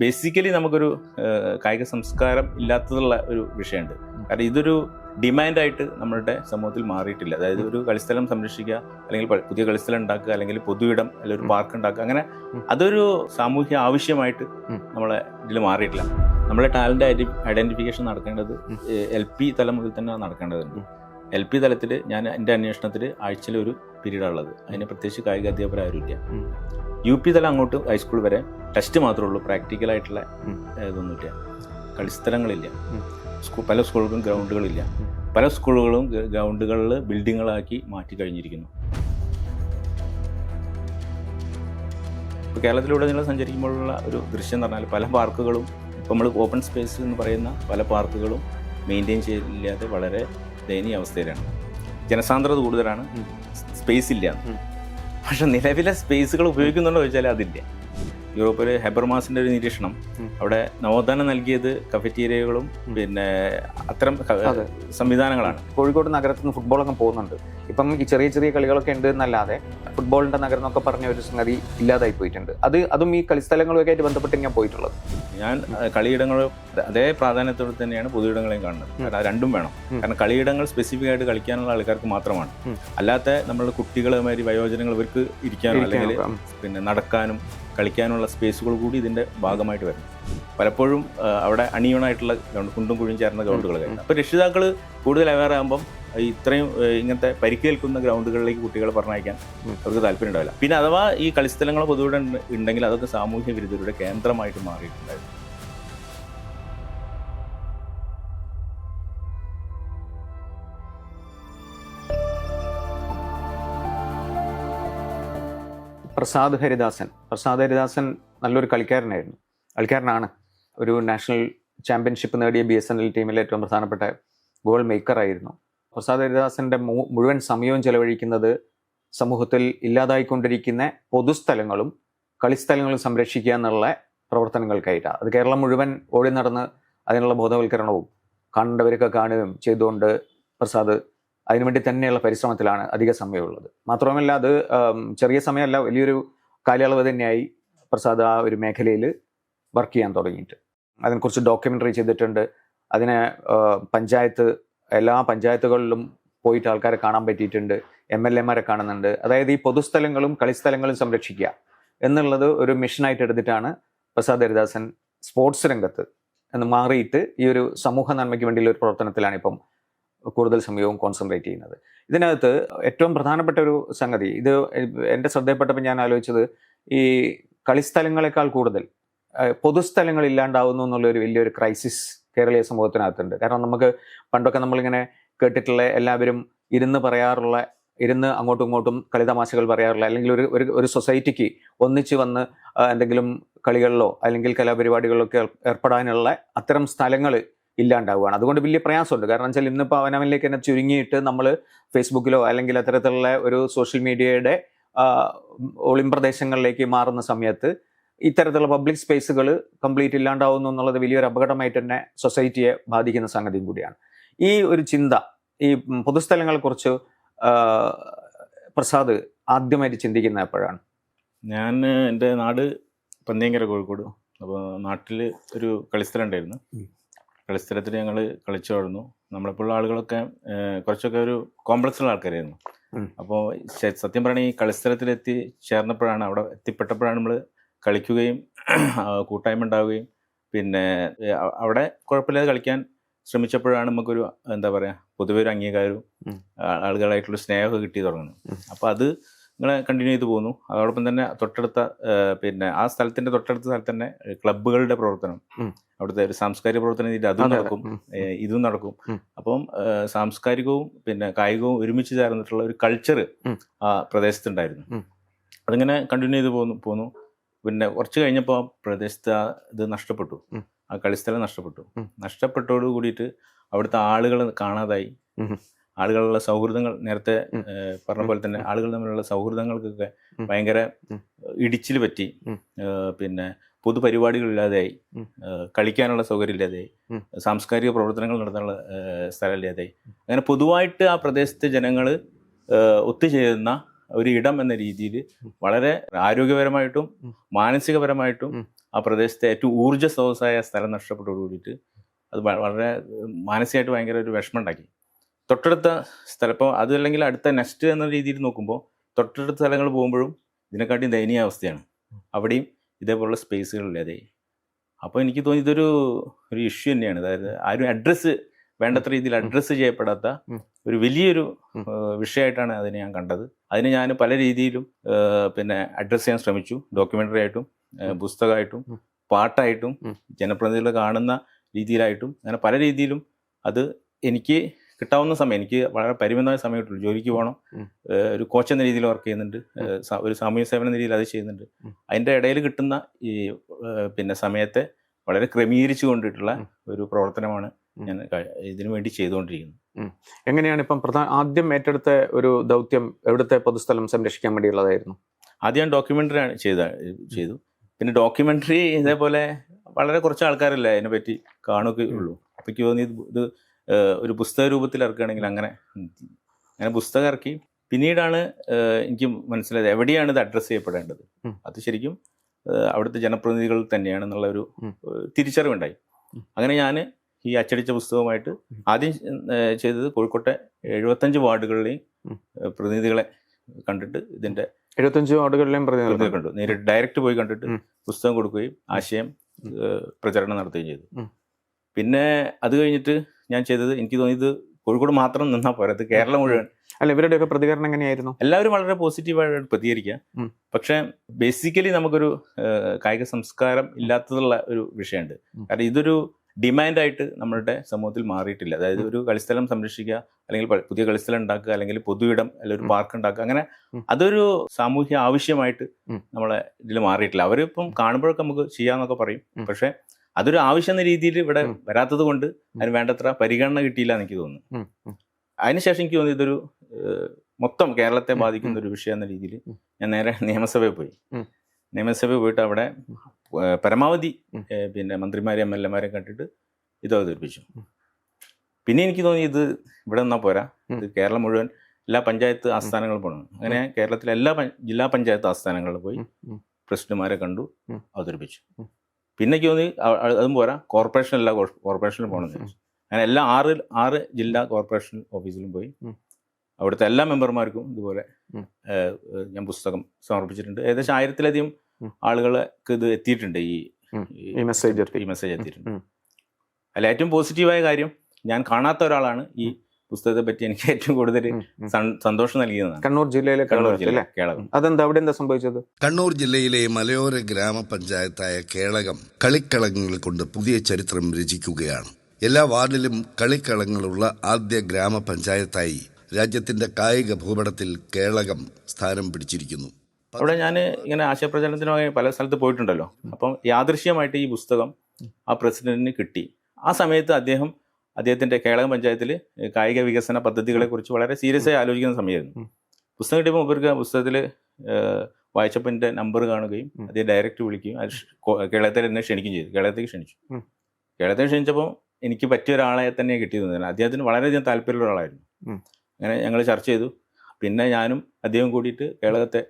Basically നമുക്കൊരു കായിക സംസ്കാരം ഇല്ലാത്തതുള്ള ഒരു വിഷയമുണ്ട്. കാരണം ഇതൊരു ഡിമാൻഡായിട്ട് നമ്മളുടെ സമൂഹത്തിൽ മാറിയിട്ടില്ല. അതായത് ഒരു കളിസ്ഥലം സംരക്ഷിക്കുക അല്ലെങ്കിൽ പുതിയ കളിസ്ഥലം ഉണ്ടാക്കുക അല്ലെങ്കിൽ പൊതു ഇടം അല്ലെങ്കിൽ ഒരു പാർക്ക് ഉണ്ടാക്കുക അങ്ങനെ അതൊരു സാമൂഹ്യ ആവശ്യമായിട്ട് നമ്മളെ ഇതിൽ മാറിയിട്ടില്ല. നമ്മളെ ടാലന്റ് ഐഡന്റിഫിക്കേഷൻ നടക്കേണ്ടത്. എൽ പി തലം മുതൽ തന്നെ നടക്കേണ്ടതുണ്ട്. എൽ പി തലത്തിൽ ഞാൻ എന്റെ അന്വേഷണത്തിൽ ആഴ്ചയിൽ ഒരു പീരീഡാണുള്ളത്. അതിന് പ്രത്യേകിച്ച് കായിക അധ്യാപകർ ആരുമില്ല. യു പി തലം അങ്ങോട്ട് ഹൈസ്കൂൾ വരെ ടെസ്റ്റ് മാത്രമേ ഉള്ളൂ. പ്രാക്ടിക്കലായിട്ടുള്ള. ഇതൊന്നുമില്ല. കളിസ്ഥലങ്ങളില്ല. സ്കൂൾ പല സ്കൂളുകൾക്കും ഗ്രൗണ്ടുകളില്ല പല സ്കൂളുകളും ഗ്രൗണ്ടുകളിൽ ബിൽഡിങ്ങുകളാക്കി മാറ്റി കഴിഞ്ഞിരിക്കുന്നു. ഇപ്പോൾ കേരളത്തിലൂടെ നിങ്ങൾ സഞ്ചരിക്കുമ്പോഴുള്ള ഒരു ദൃശ്യം എന്ന് പറഞ്ഞാൽ പല പാർക്കുകളും ഇപ്പോൾ നമ്മൾ ഓപ്പൺ സ്പേസ് എന്ന് പറയുന്ന പല പാർക്കുകളും മെയിന്റെയിൻ ചെയ്യില്ലാതെ വളരെ ദയനീയ അവസ്ഥയിലാണ്. ജനസാന്ദ്രത കൂടുതലാണ്. സ്പേസ് ഇല്ല. പക്ഷെ നിലവിലെ സ്പേസുകൾ ഉപയോഗിക്കുന്നുണ്ടോ ചോദിച്ചാൽ അതില്ല. യൂറോപ്പിൽ ഹെബർമാസിന്റെ ഒരു നിരീക്ഷണം. അവിടെ നവോത്ഥാനം നൽകിയത് കഫറ്റീരിയകളും പിന്നെ അത്തരം സംവിധാനങ്ങളാണ്. കോഴിക്കോട് നഗരത്തിൽ നിന്ന് ഫുട്ബോളൊക്കെ പോകുന്നുണ്ട്. ഇപ്പം ഈ ചെറിയ ചെറിയ കളികളൊക്കെ ഉണ്ട് എന്നല്ലാതെ ഫുട്ബോളിന്റെ നഗരം എന്നൊക്കെ പറഞ്ഞ ഒരു സംഗതി ഇല്ലാതായി പോയിട്ടുണ്ട്. അത് അതും ഈ കളിസ്ഥലങ്ങളൊക്കെ ആയിട്ട് ബന്ധപ്പെട്ട് ഞാൻ പോയിട്ടുള്ളത്? ഞാൻ കളിയിടങ്ങളും കളിയിടങ്ങൾ അതേ പ്രാധാന്യത്തോടെ തന്നെയാണ് പൊതുയിടങ്ങളെയും കാണുന്നത്. കാരണം രണ്ടും വേണം. കാരണം കളിയിടങ്ങൾ സ്പെസിഫിക് ആയിട്ട് കളിക്കാനുള്ള ആൾക്കാർക്ക് മാത്രമാണ്. അല്ലാത്ത നമ്മൾ കുട്ടികൾ മാതിരി വയോജനങ്ങൾ ഇവർക്ക് ഇരിക്കാനും അല്ലെങ്കിൽ പിന്നെ നടക്കാനും കളിക്കാനുള്ള സ്പേസുകൾ കൂടി ഇതിന്റെ ഭാഗമായിട്ട് വരണം പലപ്പോഴും അവിടെ അണിയണായിട്ടുള്ള ഗ്രൗണ്ട് കുണ്ടും കുഴിയും ചേർന്ന ഗ്രൗണ്ടുകൾ കഴിഞ്ഞു അപ്പോൾ രക്ഷിതാക്കൾ കൂടുതൽ അവയർ ആകുമ്പം ഇത്രയും ഇങ്ങനത്തെ പരിക്കേൽക്കുന്ന ഗ്രൗണ്ടുകളിലേക്ക് കുട്ടികളെ പറഞ്ഞയക്കാൻ അവർക്ക് താല്പര്യം ഉണ്ടാവില്ല പിന്നെ അഥവാ ഈ കളിസ്ഥലങ്ങൾ പൊതുവിടെ ഉണ്ടെങ്കിൽ അതൊക്കെ സാമൂഹ്യ വിരുദ്ധരുടെ കേന്ദ്രമായിട്ട് മാറിയിട്ടുണ്ടായിരുന്നു. പ്രസാദ് ഹരിദാസൻ. പ്രസാദ് ഹരിദാസൻ നല്ലൊരു കളിക്കാരനായിരുന്നു. കളിക്കാരനാണ്. ഒരു നാഷണൽ ചാമ്പ്യൻഷിപ്പ് നേടിയ ബി എസ് എൻ എൽ ടീമിലെ ഏറ്റവും പ്രധാനപ്പെട്ട ഗോൾ മേക്കറായിരുന്നു പ്രസാദ് ഹരിദാസന്റെ മുഴുവൻ സമയവും ചെലവഴിക്കുന്നത് സമൂഹത്തിൽ ഇല്ലാതായിക്കൊണ്ടിരിക്കുന്ന പൊതുസ്ഥലങ്ങളും കളിസ്ഥലങ്ങളും സംരക്ഷിക്കുക എന്നുള്ള പ്രവർത്തനങ്ങൾക്കായിട്ടാണ് അത് കേരളം മുഴുവൻ ഓടി നടന്ന് അതിനുള്ള ബോധവൽക്കരണവും കണ്ടവരൊക്കെ കാണുകയും ചെയ്തുകൊണ്ട് പ്രസാദ് അതിനുവേണ്ടി തന്നെയുള്ള പരിശ്രമത്തിലാണ് അധിക സമയമുള്ളത്. മാത്രമല്ല അത് ചെറിയ സമയമല്ല വലിയൊരു കാലയളവ് തന്നെയായി പ്രസാദ് ആ ഒരു മേഖലയിൽ വർക്ക് ചെയ്യാൻ തുടങ്ങിയിട്ട്. അതിനെക്കുറിച്ച് ഡോക്യുമെന്ററി ചെയ്തിട്ടുണ്ട്. അതിനെ പഞ്ചായത്ത് എല്ലാ പഞ്ചായത്തുകളിലും പോയിട്ട് ആൾക്കാരെ കാണാൻ പറ്റിയിട്ടുണ്ട്. എം എൽ എമാരെ കാണുന്നുണ്ട്. അതായത് ഈ പൊതുസ്ഥലങ്ങളും കളിസ്ഥലങ്ങളും സംരക്ഷിക്കുക എന്നുള്ളത് ഒരു മിഷനായിട്ട് എടുത്തിട്ടാണ് പ്രസാദ് ഹരിദാസൻ സ്പോർട്സ് രംഗത്ത് എന്ന് മാറിയിട്ട് ഈ ഒരു സമൂഹ നന്മയ്ക്ക് വേണ്ടിയുള്ള ഒരു പ്രവർത്തനത്തിലാണ് ഇപ്പം കൂടുതൽ സമയവും കോൺസെൻട്രേറ്റ് ചെയ്യുന്നത്. ഇതിനകത്ത് ഏറ്റവും പ്രധാനപ്പെട്ട ഒരു സംഗതി ഇത് എന്റെ ശ്രദ്ധയിൽപ്പെട്ടപ്പോൾ ഞാൻ ആലോചിച്ചത് ഈ കളിസ്ഥലങ്ങളെക്കാൾ കൂടുതൽ പൊതുസ്ഥലങ്ങൾ ഇല്ലാണ്ടാവുന്നു എന്നുള്ള ഒരു വലിയൊരു ക്രൈസിസ് കേരളീയ സമൂഹത്തിനകത്തുണ്ട്. കാരണം നമുക്ക് പണ്ടൊക്കെ നമ്മളിങ്ങനെ കേട്ടിട്ടുള്ള എല്ലാവരും ഇരുന്ന് പറയാറുള്ള ഇരുന്ന് അങ്ങോട്ടും ഇങ്ങോട്ടും കളിതമാശകൾ പറയാറുള്ള അല്ലെങ്കിൽ ഒരു ഒരു സൊസൈറ്റിക്ക് ഒന്നിച്ച് വന്ന് എന്തെങ്കിലും കളികളിലോ അല്ലെങ്കിൽ കലാപരിപാടികളിലൊക്കെ ഏർ- ഏർപ്പെടാനുള്ള അത്തരം സ്ഥലങ്ങൾ ഇല്ലാണ്ടാവുകയാണ്. അതുകൊണ്ട് വലിയ പ്രയാസമുണ്ട്. കാരണം വെച്ചാൽ ഇന്നിപ്പോൾ അവനവനിലേക്ക് തന്നെ ചുരുങ്ങിയിട്ട് നമ്മൾ ഫേസ്ബുക്കിലോ അല്ലെങ്കിൽ അത്തരത്തിലുള്ള ഒരു സോഷ്യൽ മീഡിയയുടെ ഒളിം പ്രദേശങ്ങളിലേക്ക് മാറുന്ന സമയത്ത് ഇത്തരത്തിലുള്ള പബ്ലിക് സ്പേസുകൾ കംപ്ലീറ്റ് ഇല്ലാണ്ടാവുന്നു എന്നുള്ളത് വലിയൊരു അപകടമായിട്ട് തന്നെ സൊസൈറ്റിയെ ബാധിക്കുന്ന സംഗതിയും കൂടിയാണ്. ഈ ഒരു ചിന്ത ഈ പൊതുസ്ഥലങ്ങളെക്കുറിച്ച് പ്രസാദ് ആദ്യമായിട്ട് ചിന്തിക്കുന്ന എപ്പോഴാണ്? ഞാൻ എന്റെ നാട് പന്നിയങ്കര കോഴിക്കോട്. അപ്പോൾ നാട്ടിൽ ഒരു കളിസ്ഥലം ഉണ്ടായിരുന്നു. കളിസ്ഥലത്തിൽ ഞങ്ങൾ കളിച്ചു വളർന്നു നമ്മളെപ്പോഴുള്ള ആളുകളൊക്കെ കുറച്ചൊക്കെ ഒരു കോംപ്ലക്സ് ഉള്ള ആൾക്കാരായിരുന്നു. അപ്പോൾ സത്യം പറയുകയാണെങ്കിൽ ഈ കളിസ്ഥലത്തിലെത്തി ചേർന്നപ്പോഴാണ് അവിടെ എത്തിപ്പെട്ടപ്പോഴാണ് നമ്മൾ കളിക്കുകയും കൂട്ടായ്മ ഉണ്ടാവുകയും പിന്നെ അവിടെ കുഴപ്പമില്ലാതെ കളിക്കാൻ ശ്രമിച്ചപ്പോഴാണ് നമുക്കൊരു എന്താ പറയുക പൊതുവെ ഒരു അംഗീകാരവും ആളുകളായിട്ടുള്ള സ്നേഹമൊക്കെ കിട്ടി തുടങ്ങുന്നത്. അപ്പോൾ അത് നിങ്ങളെ കണ്ടിന്യൂ ചെയ്തു പോകുന്നു. അതോടൊപ്പം തന്നെ തൊട്ടടുത്ത പിന്നെ ആ സ്ഥലത്തിന്റെ തൊട്ടടുത്ത സ്ഥലത്ത് തന്നെ ക്ലബ്ബുകളുടെ പ്രവർത്തനം. അവിടുത്തെ ഒരു സാംസ്കാരിക പ്രവർത്തനം രീതി അതും. നടക്കും. ഇതും നടക്കും. അപ്പം സാംസ്കാരികവും പിന്നെ കായികവും ഒരുമിച്ച് ചേർന്നിട്ടുള്ള ഒരു കൾച്ചർ ആ പ്രദേശത്തുണ്ടായിരുന്നു. അതിങ്ങനെ കണ്ടിന്യൂ ചെയ്ത് പോന്നു പോന്നു പിന്നെ കുറച്ച് കഴിഞ്ഞപ്പോൾ ആ പ്രദേശത്ത് ഇത് നഷ്ടപ്പെട്ടു. ആ കളിസ്ഥലം നഷ്ടപ്പെട്ടു. നഷ്ടപ്പെട്ടോട് കൂടിയിട്ട് അവിടുത്തെ ആളുകൾ കാണാതായി. ആളുകളുള്ള സൗഹൃദങ്ങൾ നേരത്തെ. പറഞ്ഞ പോലെ തന്നെ ആളുകൾ തമ്മിലുള്ള സൗഹൃദങ്ങൾക്കൊക്കെ. ഭയങ്കര ഇടിച്ചിൽ പറ്റി പിന്നെ പൊതുപരിപാടികളില്ലാതെയായി. കളിക്കാനുള്ള സൗകര്യം ഇല്ലാതെയായി സാംസ്കാരിക പ്രവർത്തനങ്ങൾ നടത്താനുള്ള സ്ഥലം സ്ഥലമില്ലാതെയായി. അങ്ങനെ പൊതുവായിട്ട് ആ പ്രദേശത്തെ ജനങ്ങൾ ഒത്തുചേരുന്ന ഒരു ഇടം എന്ന രീതിയിൽ വളരെ ആരോഗ്യപരമായിട്ടും മാനസികപരമായിട്ടും ആ പ്രദേശത്തെ ഏറ്റവും ഊർജ സ്രോതസ്സായ സ്ഥലം നഷ്ടപ്പെട്ടോടുകൂടിയിട്ട് അത് വളരെ മാനസികമായിട്ട് ഭയങ്കര ഒരു വിഷമം ഉണ്ടാക്കി. തൊട്ടടുത്ത സ്ഥലം ഇപ്പോൾ അതല്ലെങ്കിൽ അടുത്ത നെക്സ്റ്റ് എന്ന രീതിയിൽ നോക്കുമ്പോൾ തൊട്ടടുത്ത സ്ഥലങ്ങൾ പോകുമ്പോഴും ഇതിനെക്കാട്ടിയും ദയനീയ അവസ്ഥയാണ്. അവിടെയും ഇതേപോലുള്ള സ്പേസുകളില്ലാതെ അപ്പോൾ എനിക്ക് തോന്നി ഇതൊരു ഒരു ഇഷ്യൂ തന്നെയാണ്. അതായത് ആരും അഡ്രസ്സ് വേണ്ടത്ര രീതിയിൽ അഡ്രസ്സ് ചെയ്യപ്പെടാത്ത ഒരു വലിയൊരു. വിഷയമായിട്ടാണ് അതിനെ ഞാൻ കണ്ടത്. അതിന് ഞാൻ പല രീതിയിലും പിന്നെ അഡ്രസ്സ് ചെയ്യാൻ ശ്രമിച്ചു. ഡോക്യുമെന്ററി ആയിട്ടും. പുസ്തകമായിട്ടും. പാട്ടായിട്ടും ജനപ്രതിനിധികൾ കാണുന്ന രീതിയിലായിട്ടും അങ്ങനെ പല രീതിയിലും അത് എനിക്ക് കിട്ടാവുന്ന സമയം എനിക്ക് വളരെ പരിമിതമായ സമയം കിട്ടുള്ളൂ ജോലിക്ക് പോകണം. ഒരു കോച്ച് എന്ന രീതിയിൽ വർക്ക് ചെയ്യുന്നുണ്ട്. ഒരു സാമൂഹ്യ സേവന രീതിയിൽ അത് ചെയ്യുന്നുണ്ട്. അതിന്റെ ഇടയിൽ കിട്ടുന്ന ഈ പിന്നെ സമയത്തെ വളരെ ക്രമീകരിച്ചു കൊണ്ടിട്ടുള്ള ഒരു പ്രവർത്തനമാണ് ഞാൻ ഇതിനു വേണ്ടി ചെയ്തുകൊണ്ടിരിക്കുന്നത്. എങ്ങനെയാണ് ഇപ്പം പ്രധാന ആദ്യം ഏറ്റെടുത്ത ഒരു ദൗത്യം എവിടുത്തെ പൊതുസ്ഥലം സംരക്ഷിക്കാൻ വേണ്ടിയുള്ളതായിരുന്നു? ആദ്യം ഞാൻ ആണ് ചെയ്ത ചെയ്തു. പിന്നെ ഡോക്യുമെന്ററി ഇതേപോലെ വളരെ കുറച്ച് ആൾക്കാരല്ലേ അതിനെപ്പറ്റി പറ്റി കാണുകയുള്ളൂ. അപ്പോൾ എനിക്ക് തോന്നി ഇത് ഒരു പുസ്തക രൂപത്തിൽ ഇറക്കുകയാണെങ്കിൽ അങ്ങനെ അങ്ങനെ പുസ്തകം ഇറക്കി. പിന്നീടാണ് എനിക്ക് മനസ്സിലായത് എവിടെയാണ് ഇത് അഡ്രസ്സ് ചെയ്യപ്പെടേണ്ടത്. അത് ശരിക്കും അവിടുത്തെ ജനപ്രതിനിധികൾ തന്നെയാണെന്നുള്ള ഒരു ഉം. തിരിച്ചറിവുണ്ടായി. അങ്ങനെ ഞാൻ ഈ അച്ചടിച്ച പുസ്തകമായിട്ട് ആദ്യം ചെയ്തത് കോഴിക്കോട്ടെ എഴുപത്തഞ്ച് വാർഡുകളിലെയും. പ്രതിനിധികളെ കണ്ടിട്ട് ഇതിന്റെ എഴുപത്തഞ്ച് വാർഡുകളിലെയും പ്രതിനിധികൾ പ്രതിനിധികളെ കണ്ടു. നേരിട്ട് ഡയറക്റ്റ് പോയി കണ്ടിട്ട് പുസ്തകം കൊടുക്കുകയും ആശയം പ്രചരണം നടത്തുകയും ചെയ്തു. പിന്നെ അത് കഴിഞ്ഞിട്ട് ഞാൻ ചെയ്തത് എനിക്ക് തോന്നിയത് കോഴിക്കോട് മാത്രം നിന്നാൽ പോരാ. ഇത് കേരളം മുഴുവൻ. അല്ല ഇവരുടെയൊക്കെ പ്രതികരണം എങ്ങനെയായിരുന്നു? എല്ലാവരും വളരെ പോസിറ്റീവായിട്ട് പ്രതികരിക്കാം. പക്ഷെ ബേസിക്കലി നമുക്കൊരു കായിക സംസ്കാരം ഇല്ലാത്തതുള്ള ഒരു വിഷയമുണ്ട്. കാരണം ഇതൊരു ഡിമാൻഡായിട്ട് നമ്മളുടെ സമൂഹത്തിൽ മാറിയിട്ടില്ല. അതായത് ഒരു കളിസ്ഥലം സംരക്ഷിക്കുക അല്ലെങ്കിൽ പുതിയ കളിസ്ഥലം ഉണ്ടാക്കുക അല്ലെങ്കിൽ പൊതുവിടം അല്ലെങ്കിൽ ഒരു പാർക്ക് ഉണ്ടാക്കുക അങ്ങനെ അതൊരു സാമൂഹ്യ ആവശ്യമായിട്ട് നമ്മളെ ഇതിൽ മാറിയിട്ടില്ല. അവരിപ്പം കാണുമ്പോഴൊക്കെ നമുക്ക് ചെയ്യാന്നൊക്കെ പറയും. പക്ഷേ അതൊരു ആവശ്യം എന്ന രീതിയിൽ ഇവിടെ. വരാത്തത് കൊണ്ട് അതിന് വേണ്ടത്ര പരിഗണന കിട്ടിയില്ല എന്ന് എനിക്ക് തോന്നുന്നു. അതിനുശേഷം എനിക്ക് തോന്നി ഇതൊരു മൊത്തം കേരളത്തെ ബാധിക്കുന്ന ഒരു വിഷയം എന്ന രീതിയിൽ ഞാൻ നേരെ നിയമസഭയിൽ പോയി. നിയമസഭയിൽ പോയിട്ട് അവിടെ പരമാവധി പിന്നെ മന്ത്രിമാരെ എം എൽ എമാരെ കണ്ടിട്ട് ഇത് അവതരിപ്പിച്ചു പിന്നെ എനിക്ക് തോന്നി ഇത് ഇവിടെ നിന്നാൽ പോരാ. ഇത് കേരളം മുഴുവൻ എല്ലാ പഞ്ചായത്ത് ആസ്ഥാനങ്ങളും പോകണം അങ്ങനെ കേരളത്തിലെ എല്ലാ ജില്ലാ പഞ്ചായത്ത് ആസ്ഥാനങ്ങളിൽ പോയി. പ്രസിഡന്റുമാരെ കണ്ടു. അവതരിപ്പിച്ചു. പിന്നെ എനിക്ക് തോന്നി അതും പോരാ കോർപ്പറേഷനല്ല കോർപ്പറേഷനിൽ കോർപ്പറേഷനിലും പോകണം എന്ന് ഉം. വിചാരിച്ചു. അങ്ങനെ എല്ലാ ആറ് ആറ് ജില്ലാ കോർപ്പറേഷൻ ഓഫീസിലും പോയി. അവിടുത്തെ എല്ലാ മെമ്പർമാർക്കും ഇതുപോലെ ഞാൻ പുസ്തകം സമർപ്പിച്ചിട്ടുണ്ട് ഏകദേശം ആയിരത്തിലധികം ആളുകൾക്ക് ഇത് എത്തിയിട്ടുണ്ട് ഈ മെസ്സേജ് ഈ മെസ്സേജ് എത്തിയിട്ടുണ്ട്. അല്ല ഏറ്റവും പോസിറ്റീവായ കാര്യം ഞാൻ കാണാത്ത ഒരാളാണ് ഈ പുസ്തകത്തെ പറ്റി എനിക്ക് ഏറ്റവും കൂടുതൽ സന്തോഷം നൽകിയതാണ്. കണ്ണൂർ ജില്ലയിലെ കണ്ണൂർ ജില്ല കേളകം അതെന്താ? അവിടെ എന്താ സംഭവിച്ചത്? കണ്ണൂർ ജില്ലയിലെ മലയോര ഗ്രാമപഞ്ചായത്തായ കേളകം കളിക്കളങ്ങൾ കൊണ്ട് പുതിയ ചരിത്രം രചിക്കുകയാണ്. എല്ലാ വാർഡിലും കളിക്കളങ്ങളുള്ള ആദ്യ ഗ്രാമപഞ്ചായത്തായി രാജ്യത്തിന്റെ കായിക ഭൂപടത്തിൽ കേളകം സ്ഥാനം പിടിച്ചിരിക്കുന്നു. അവിടെ ഞാൻ ഇങ്ങനെ ആശയപ്രചരണത്തിനായി പല സ്ഥലത്ത് പോയിട്ടുണ്ടല്ലോ. അപ്പം യാദൃശ്യമായിട്ട് ഈ പുസ്തകം ആ പ്രസിഡന്റിന് കിട്ടി. ആ സമയത്ത് അദ്ദേഹം അദ്ദേഹത്തിന്റെ കേളകം പഞ്ചായത്തിൽ കായിക വികസന പദ്ധതികളെക്കുറിച്ച് വളരെ സീരിയസ് ആയി ആലോചിക്കുന്ന സമയമായിരുന്നു. പുസ്തകം കിട്ടിയപ്പോൾ ഇവർക്ക് പുസ്തകത്തിൽ വായിച്ചപ്പോൾ എന്റെ നമ്പർ കാണുകയും. അദ്ദേഹം ഡയറക്റ്റ് വിളിക്കുകയും അത് ഷ്- കോ- കേരളത്തിൽ എന്നെ ക്ഷണിക്കുകയും ചെയ്തു. കേരളത്തേക്ക് ക്ഷണിച്ചു. കേരളത്തിൽ ക്ഷണിച്ചപ്പോൾ എനിക്ക് പറ്റിയ ഒരാളെ തന്നെ കിട്ടിയത് അദ്ദേഹത്തിന് വളരെയധികം താല്പര്യമുള്ള ഒരാളായിരുന്നു. അങ്ങനെ ഞങ്ങൾ ചർച്ച ചെയ്തു. പിന്നെ ഞാനും അദ്ദേഹം കൂടിയിട്ട് കേരളത്തെ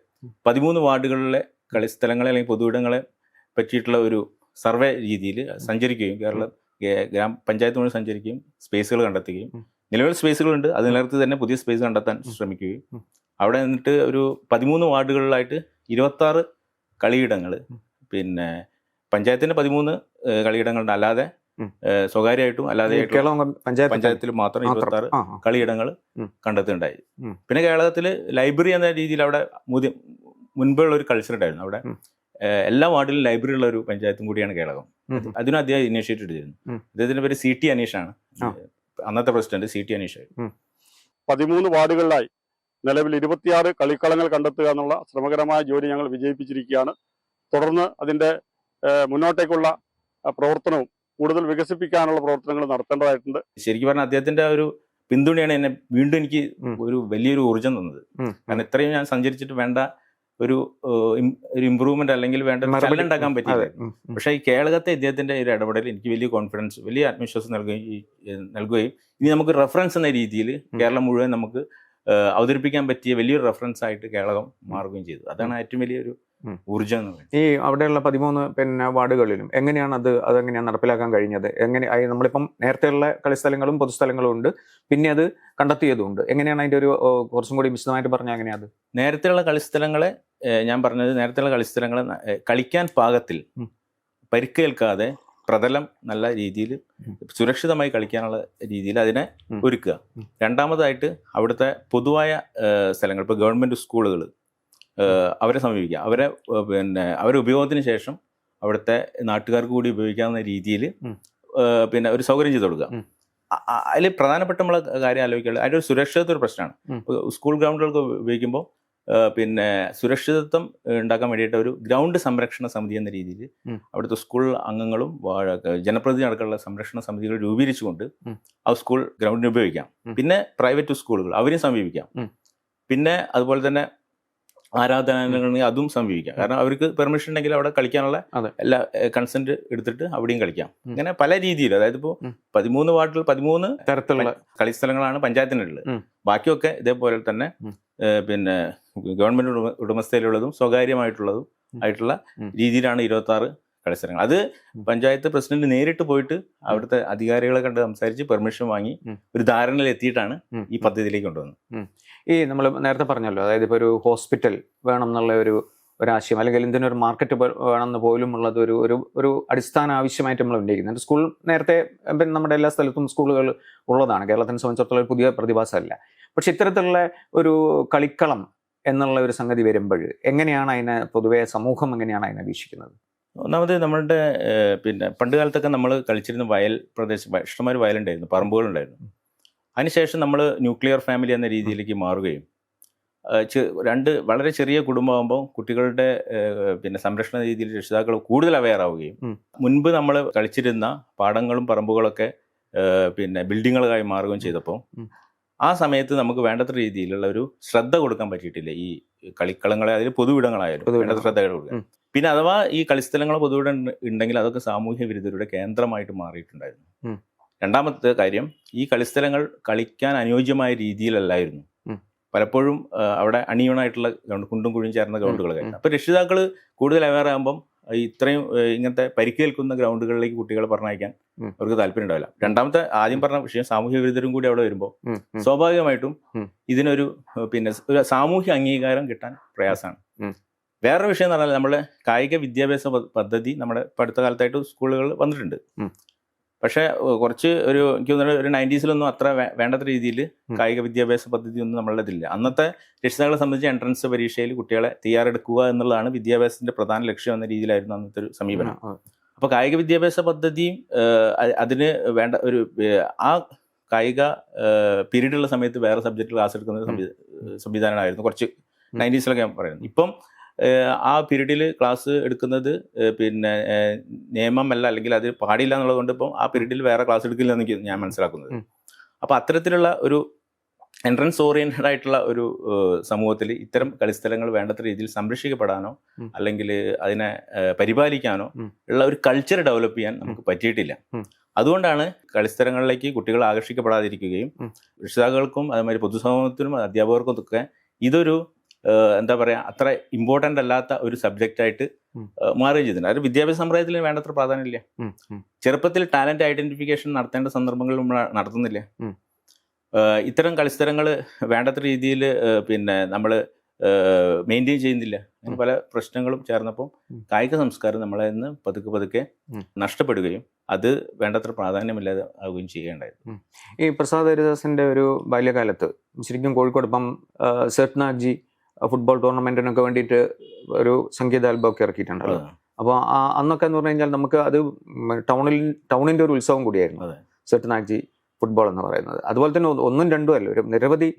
പതിമൂന്ന് വാർഡുകളിലെ കളിസ്ഥലങ്ങളെ അല്ലെങ്കിൽ പൊതുവിടങ്ങളെ പറ്റിയിട്ടുള്ള ഒരു സർവേ രീതിയിൽ സഞ്ചരിക്കുകയും കേരള ഗേ- ഗ്രാമ പഞ്ചായത്ത് മുഴുവൻ സഞ്ചരിക്കുകയും സ്പേസുകൾ കണ്ടെത്തുകയും. നിലവിൽ സ്പേസുകളുണ്ട്. അത് നിലനിർത്തി തന്നെ പുതിയ സ്പേസ് കണ്ടെത്താൻ ശ്രമിക്കുകയും. അവിടെ നിന്നിട്ട് ഒരു പതിമൂന്ന് വാർഡുകളിലായിട്ട് ഇരുപത്താറ് കളിയിടങ്ങൾ പിന്നെ പഞ്ചായത്തിന്റെ പതിമൂന്ന് കളിയിടങ്ങളുണ്ട്. അല്ലാതെ സ്വകാര്യമായിട്ടും അല്ലാതെ പഞ്ചായത്ത് പഞ്ചായത്തിൽ മാത്രം. ഇരുപത്താറ്. കളിയിടങ്ങൾ. കണ്ടെത്തുന്നുണ്ടായി. പിന്നെ കേരളത്തിൽ ലൈബ്രറി എന്ന രീതിയിൽ അവിടെ മുതി മുൻപുള്ള ഒരു കൾച്ചർ ഉണ്ടായിരുന്നു. അവിടെ എല്ലാ വാർഡിലും ലൈബ്രറി ഉള്ള ഒരു പഞ്ചായത്തും കൂടിയാണ് കേളകം. അതിനും അദ്ദേഹം ഇനിഷ്യേറ്റ് എടുത്തിരുന്നു. അദ്ദേഹത്തിന്റെ പേര് സി ടി അനീഷാണ് ആണ്. അന്നത്തെ പ്രസിഡന്റ് സി ടി അനീഷ് പതിമൂന്ന് വാർഡുകളിലായി നിലവിൽ ഇരുപത്തിയാറ് കളിക്കളങ്ങൾ കണ്ടെത്തുക എന്നുള്ള ശ്രമകരമായ ജോലി ഞങ്ങൾ വിജയിപ്പിച്ചിരിക്കുകയാണ്. തുടർന്ന് അതിന്റെ മുന്നോട്ടേക്കുള്ള പ്രവർത്തനവും കൂടുതൽ വികസിപ്പിക്കാനുള്ള പ്രവർത്തനങ്ങൾ നടത്തേണ്ടതായിട്ടുണ്ട്. ശരിക്കും പറഞ്ഞാൽ അദ്ദേഹത്തിന്റെ ഒരു പിന്തുണയാണ് എന്നെ വീണ്ടും എനിക്ക് ഒരു വലിയൊരു ഊർജം തന്നത്. കാരണം ഇത്രയും ഞാൻ സഞ്ചരിച്ചിട്ട് വേണ്ട ഒരു ഒരു ഇമ്പ്രൂവ്മെന്റ് അല്ലെങ്കിൽ വേണ്ട മറുപടി- ഉണ്ടാക്കാൻ. പറ്റില്ല. പക്ഷേ ഈ കേരളത്തെ ഇദ്ദേഹത്തിന്റെ ഒരു ഇടപെടൽ എനിക്ക് വലിയ കോൺഫിഡൻസ് വലിയ ആത്മവിശ്വാസം നൽകുകയും നൽകുകയും ഇനി നമുക്ക് റെഫറൻസ് എന്ന രീതിയിൽ കേരളം മുഴുവൻ നമുക്ക് അവതരിപ്പിക്കാൻ പറ്റിയ വലിയൊരു റെഫറൻസ് ആയിട്ട് കേരളം മാറുകയും ചെയ്തു അതാണ് ഏറ്റവും വലിയൊരു. ഊർജം എന്ന് ഈ അവിടെയുള്ള പതിമൂന്ന് പിന്നെ വാർഡുകളിലും എങ്ങനെയാണ് അത് അതെങ്ങനെയാണ് നടപ്പിലാക്കാൻ കഴിഞ്ഞത്? എങ്ങനെ നമ്മളിപ്പം നേരത്തെയുള്ള കളിസ്ഥലങ്ങളും പൊതുസ്ഥലങ്ങളും ഉണ്ട് പിന്നെ അത് കണ്ടെത്തിയതുണ്ട് എങ്ങനെയാണ് അതിന്റെ ഒരു കുറച്ചും കൂടി വിശദമായിട്ട് പറഞ്ഞാൽ എങ്ങനെയാ അത്? നേരത്തെയുള്ള കളിസ്ഥലങ്ങളെ ഞാൻ പറഞ്ഞത് നേരത്തെയുള്ള കളിസ്ഥലങ്ങളെ കളിക്കാൻ പാകത്തിൽ പരിക്കേൽക്കാതെ പ്രതലം നല്ല രീതിയിൽ സുരക്ഷിതമായി കളിക്കാനുള്ള രീതിയിൽ അതിനെ. ഒരുക്കുക. രണ്ടാമതായിട്ട് അവിടുത്തെ പൊതുവായ സ്ഥലങ്ങൾ ഇപ്പോൾ ഗവൺമെന്റ് സ്കൂളുകൾ അവരെ സമീപിക്കുക അവരെ പിന്നെ അവരെ ഉപയോഗത്തിന് ശേഷം അവിടുത്തെ നാട്ടുകാർക്ക് കൂടി ഉപയോഗിക്കാവുന്ന രീതിയിൽ പിന്നെ ഒരു സൗകര്യം ചെയ്ത് കൊടുക്കുക. അതിൽ പ്രധാനപ്പെട്ട നമ്മൾ കാര്യം ആലോചിക്കുക അതിന്റെ ഒരു സുരക്ഷിതത്വ ഒരു പ്രശ്നമാണ്. സ്കൂൾ ഗ്രൗണ്ടുകൾക്ക് ഉപയോഗിക്കുമ്പോൾ പിന്നെ സുരക്ഷിതത്വം ഉണ്ടാക്കാൻ വേണ്ടിയിട്ട് ഒരു ഗ്രൗണ്ട് സംരക്ഷണ സമിതി എന്ന രീതിയിൽ. അവിടുത്തെ സ്കൂൾ അംഗങ്ങളും ജനപ്രതിനിധി അടക്കമുള്ള സംരക്ഷണ സമിതികൾ രൂപീകരിച്ചുകൊണ്ട് ആ സ്കൂൾ ഗ്രൗണ്ടിന് ഉപയോഗിക്കാം. പിന്നെ പ്രൈവറ്റ് സ്കൂളുകൾ അവരെയും സമീപിക്കാം. പിന്നെ അതുപോലെ തന്നെ ആരാധനാലയങ്ങളുണ്ടെങ്കിൽ അതും സമീപിക്കാം കാരണം അവർക്ക് പെർമിഷൻ ഉണ്ടെങ്കിൽ അവിടെ കളിക്കാനുള്ള. എല്ലാ കൺസെന്റ് എടുത്തിട്ട് അവിടെയും കളിക്കാം. അങ്ങനെ പല രീതിയിൽ അതായത് ഇപ്പോൾ. പതിമൂന്ന് വാർഡിൽ പതിമൂന്ന് തരത്തിലുള്ള കളിസ്ഥലങ്ങളാണ് പഞ്ചായത്തിനുള്ളത്. ബാക്കിയൊക്കെ ഇതേപോലെ തന്നെ പിന്നെ ഗവൺമെന്റ് ഉടമ ഉടമസ്ഥയിലുള്ളതും സ്വകാര്യമായിട്ടുള്ളതും ആയിട്ടുള്ള. രീതിയിലാണ് ഇരുപത്തി ആറ് കളിസ്ഥലങ്ങൾ അത് പഞ്ചായത്ത് പ്രസിഡന്റ് നേരിട്ട് പോയിട്ട് അവിടുത്തെ അധികാരികളെ കണ്ട് സംസാരിച്ച് പെർമിഷൻ വാങ്ങി ഒരു ധാരണയിൽ എത്തിയിട്ടാണ് ഈ പദ്ധതിയിലേക്ക് കൊണ്ടുവന്നത്. ഈ നമ്മൾ നേരത്തെ പറഞ്ഞല്ലോ അതായത് ഇപ്പോൾ ഒരു ഹോസ്പിറ്റൽ വേണം എന്നുള്ള ഒരു ഒരാശയം അല്ലെങ്കിൽ ഇതിനൊരു മാർക്കറ്റ് വേണമെന്ന് പോലും ഉള്ളത് ഒരു ഒരു ഒരു അടിസ്ഥാന ആവശ്യമായിട്ട് നമ്മൾ ഉന്നയിക്കുന്നുണ്ട്. സ്കൂൾ നേരത്തെ പിന്നെ നമ്മുടെ എല്ലാ സ്ഥലത്തും സ്കൂളുകൾ ഉള്ളതാണ്. കേരളത്തിനെ സംബന്ധിച്ചിടത്തോളം ഒരു പുതിയ പ്രതിഭാസമല്ല. പക്ഷെ ഇത്തരത്തിലുള്ള ഒരു കളിക്കളം എന്നുള്ള ഒരു സംഗതി വരുമ്പോൾ എങ്ങനെയാണ് അതിനെ പൊതുവെ സമൂഹം എങ്ങനെയാണ് അതിനെ വീക്ഷിക്കുന്നത്? ഒന്നാമത് നമ്മളുടെ പിന്നെ പണ്ട് കാലത്തൊക്കെ നമ്മൾ കളിച്ചിരുന്ന വയൽ പ്രദേശം ഇഷ്ടംമാതിരി വയലുണ്ടായിരുന്നു പറമ്പുകളുണ്ടായിരുന്നു അതിനുശേഷം നമ്മൾ ന്യൂക്ലിയർ ഫാമിലി എന്ന രീതിയിലേക്ക് മാറുകയും രണ്ട് വളരെ ചെറിയ കുടുംബമാകുമ്പോൾ കുട്ടികളുടെ പിന്നെ സംരക്ഷണ രീതിയിൽ രക്ഷിതാക്കൾ കൂടുതൽ അവെയർ ആവുകയും മുൻപ് നമ്മൾ കളിച്ചിരുന്ന പാടങ്ങളും പറമ്പുകളൊക്കെ പിന്നെ ബിൽഡിങ്ങുകളായി മാറുകയും ചെയ്തപ്പോൾ. ആ സമയത്ത് നമുക്ക് വേണ്ടത്ര രീതിയിലുള്ള ഒരു ശ്രദ്ധ കൊടുക്കാൻ പറ്റിയിട്ടില്ല. ഈ കളിക്കളങ്ങളെ അതിൽ പൊതുവിടങ്ങളായാലും. വേണ്ടത്ര ശ്രദ്ധ കൊടുക്കുക പിന്നെ അഥവാ ഈ കളിസ്ഥലങ്ങൾ പൊതുവിടം ഉണ്ടെങ്കിൽ അതൊക്കെ സാമൂഹ്യ വിരുദ്ധരുടെ കേന്ദ്രമായിട്ട് മാറിയിട്ടുണ്ടായിരുന്നു. രണ്ടാമത്തെ കാര്യം ഈ കളിസ്ഥലങ്ങൾ കളിക്കാൻ അനുയോജ്യമായ രീതിയിലല്ലായിരുന്നു. പലപ്പോഴും അവിടെ അണിയൂണായിട്ടുള്ള ഗ്രൗണ്ട് കുണ്ടും കുഴിയും ചേർന്ന ഗ്രൗണ്ടുകൾ കഴിഞ്ഞു അപ്പൊ രക്ഷിതാക്കൾ കൂടുതൽ അവയർ ആകുമ്പം ഇത്രയും ഇങ്ങനത്തെ പരിക്കേൽക്കുന്ന ഗ്രൗണ്ടുകളിലേക്ക് കുട്ടികളെ പറഞ്ഞയക്കാൻ. അവർക്ക് താല്പര്യം ഉണ്ടാവില്ല രണ്ടാമത്തെ ആദ്യം പറഞ്ഞ വിഷയം സാമൂഹ്യ വിരുദ്ധരും കൂടി അവിടെ വരുമ്പോൾ. സ്വാഭാവികമായിട്ടും ഇതിനൊരു പിന്നെ ഒരു സാമൂഹ്യ അംഗീകാരം കിട്ടാൻ പ്രയാസമാണ് വേറെ വേറൊരു വിഷയം എന്ന് പറഞ്ഞാൽ നമ്മുടെ കായിക വിദ്യാഭ്യാസ പദ്ധതി നമ്മുടെ ഇപ്പൊ അടുത്ത കാലത്തായിട്ട് സ്കൂളുകൾ വന്നിട്ടുണ്ട്. പക്ഷേ കുറച്ച് ഒരു എനിക്ക് തോന്നുന്നത് ഒരു നയന്റീസിലൊന്നും അത്ര വേണ്ടത്ര രീതിയിൽ. കായിക വിദ്യാഭ്യാസ പദ്ധതി ഒന്നും നമ്മളുടെ ഇതില്ല അന്നത്തെ രക്ഷിതാക്കളെ സംബന്ധിച്ച് എൻട്രൻസ് പരീക്ഷയിൽ കുട്ടികളെ തയ്യാറെടുക്കുക എന്നുള്ളതാണ് വിദ്യാഭ്യാസത്തിന്റെ പ്രധാന ലക്ഷ്യം എന്ന രീതിയിലായിരുന്നു അന്നത്തെ ഒരു സമീപനം. അപ്പൊ അപ്പോൾ കായിക വിദ്യാഭ്യാസ പദ്ധതിയും അതിന് വേണ്ട ഒരു ആ കായിക പീരീഡുള്ള സമയത്ത് വേറെ സബ്ജക്റ്റ് ക്ലാസ് എടുക്കുന്ന സംവിധാനമായിരുന്നു. കുറച്ച്. നയന്റീസിലൊക്കെ ഞാൻ പറയുന്നത് ഇപ്പം ആ പീരീഡിൽ ക്ലാസ് എടുക്കുന്നത് പിന്നെ നിയമമല്ല അല്ലെങ്കിൽ അത് പാടില്ല എന്നുള്ളതുകൊണ്ട് ഇപ്പം ആ പീരീഡിൽ വേറെ ക്ലാസ് എടുക്കില്ല എനിക്ക് ഞാൻ മനസ്സിലാക്കുന്നത്. അപ്പം അപ്പോൾ അത്തരത്തിലുള്ള ഒരു എൻട്രൻസ് ഓറിയന്റഡ് ആയിട്ടുള്ള ഒരു സമൂഹത്തിൽ ഇത്തരം കളിസ്ഥലങ്ങൾ വേണ്ടത്ര രീതിയിൽ സംരക്ഷിക്കപ്പെടാനോ അല്ലെങ്കിൽ അതിനെ പരിപാലിക്കാനോ ഉള്ള ഒരു കൾച്ചർ ഡെവലപ്പ് ചെയ്യാൻ നമുക്ക് പറ്റിയിട്ടില്ല. അതുകൊണ്ടാണ് കളിസ്ഥലങ്ങളിലേക്ക് കുട്ടികൾ ആകർഷിക്കപ്പെടാതിരിക്കുകയും. രക്ഷിതാക്കൾക്കും അതുമാതിരി പൊതുസമൂഹത്തിനും അധ്യാപകർക്കും ഒക്കെ ഇതൊരു എന്താ പറയുക അത്ര ഇമ്പോർട്ടന്റ് അല്ലാത്ത ഒരു സബ്ജക്റ്റായിട്ട് ആയിട്ട് മാറുകയും ചെയ്തിട്ടുണ്ട്. അത് വിദ്യാഭ്യാസ സമ്പ്രദായത്തിൽ വേണ്ടത്ര പ്രാധാന്യമില്ല. ചെറുപ്പത്തിൽ ടാലന്റ് ഐഡന്റിഫിക്കേഷൻ നടത്തേണ്ട സന്ദർഭങ്ങൾ നമ്മൾ നടത്തുന്നില്ല. ഇത്തരം കളിസ്ഥലങ്ങൾ വേണ്ടത്ര രീതിയിൽ പിന്നെ നമ്മൾ മെയിന്റെയിൻ ചെയ്യുന്നില്ല. അങ്ങനെ പല പ്രശ്നങ്ങളും ചേർന്നപ്പോൾ ഉം. കായിക സംസ്കാരം നമ്മളെ നിന്ന് പതുക്കെ പതുക്കെ. നഷ്ടപ്പെടുകയും അത് വേണ്ടത്ര പ്രാധാന്യമില്ലാതെ ആവുകയും ചെയ്യേണ്ടായിരുന്നു ഈ പ്രസാദ് ഹരിദാസിന്റെ ഒരു ബാല്യകാലത്ത് ശരിക്കും കോഴിക്കോട് ഇപ്പം സെർട്ട്നാഗ്ജി ഫുട്ബോൾ ടൂർണമെന്റിനൊക്കെ വേണ്ടിയിട്ട് ഒരു സംഗീത ആൽബം ഒക്കെ ഇറക്കിയിട്ടുണ്ടല്ലോ അപ്പോൾ അന്നൊക്കെ എന്ന് പറഞ്ഞു കഴിഞ്ഞാൽ നമുക്ക് അത് ടൗണിൽ ടൗണിന്റെ ഒരു ഉത്സവം കൂടിയായിരുന്നു. അതെ. സെർട്ട്നാഗ്ജി ഫുട്ബോൾ എന്ന് പറയുന്നത്. അതുപോലെ തന്നെ ഒന്നും രണ്ടും അല്ല. ഒരു നിരവധി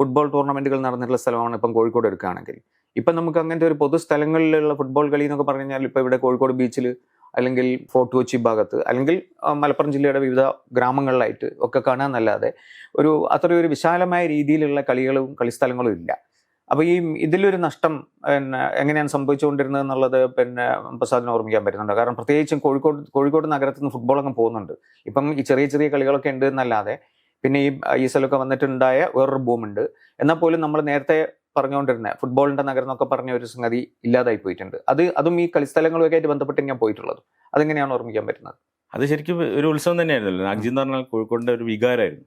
ഫുട്ബോൾ ടൂർണമെന്റുകൾ നടന്നിട്ടുള്ള സ്ഥലമാണ് ഇപ്പം കോഴിക്കോട് എടുക്കുകയാണെങ്കിൽ. ഇപ്പം നമുക്ക് അങ്ങനത്തെ ഒരു പൊതു സ്ഥലങ്ങളിലുള്ള ഫുട്ബോൾ കളി എന്നൊക്കെ പറഞ്ഞു കഴിഞ്ഞാൽ ഇപ്പോൾ ഇവിടെ കോഴിക്കോട് ബീച്ചിൽ അല്ലെങ്കിൽ ഫോർട്ട് കൊച്ചി ഭാഗത്ത് അല്ലെങ്കിൽ മലപ്പുറം ജില്ലയുടെ വിവിധ ഗ്രാമങ്ങളിലായിട്ട് ഒക്കെ കാണാന്നല്ലാതെ ഒരു അത്രയൊരു വിശാലമായ രീതിയിലുള്ള കളികളും കളിസ്ഥലങ്ങളും ഇല്ല. അപ്പോൾ ഈ ഇതിലൊരു നഷ്ടം പിന്നെ എങ്ങനെയാണ് സംഭവിച്ചുകൊണ്ടിരുന്നത് എന്നുള്ളത് പിന്നെ പ്രസാദിന് ഓർമ്മിക്കാൻ പറ്റുന്നുണ്ട്. കാരണം പ്രത്യേകിച്ചും കോഴിക്കോട് കോഴിക്കോട് നഗരത്തിൽ നിന്ന് ഫുട്ബോൾ അങ്ങ് പോകുന്നുണ്ട്. ഇപ്പം ഈ ചെറിയ ചെറിയ കളികളൊക്കെ ഉണ്ട് എന്നല്ലാതെ പിന്നെ ഈ ഐ എസ് എൽ ഒക്കെ വന്നിട്ടുണ്ടായ വേറൊരു ബൂമുണ്ട് എന്നാൽ പോലും നമ്മൾ നേരത്തെ പറഞ്ഞുകൊണ്ടിരുന്ന ഫുട്ബോളിന്റെ നഗരം എന്നൊക്കെ പറഞ്ഞ ഒരു സംഗതി ഇല്ലാതായി പോയിട്ടുണ്ട്. അത് അതും ഈ കളിസ്ഥലങ്ങളൊക്കെ ആയിട്ട് ബന്ധപ്പെട്ട് ഞാൻ പോയിട്ടുള്ളത്. അതെങ്ങനെയാണ് ഓർമ്മിക്കാൻ പറ്റുന്നത്? അത് ശരിക്കും ഒരു ഉത്സവം തന്നെയായിരുന്നല്ലോ. നാഗ്ജി എന്ന് പറഞ്ഞാൽ കോഴിക്കോടിന്റെ ഒരു വികാരമായിരുന്നു.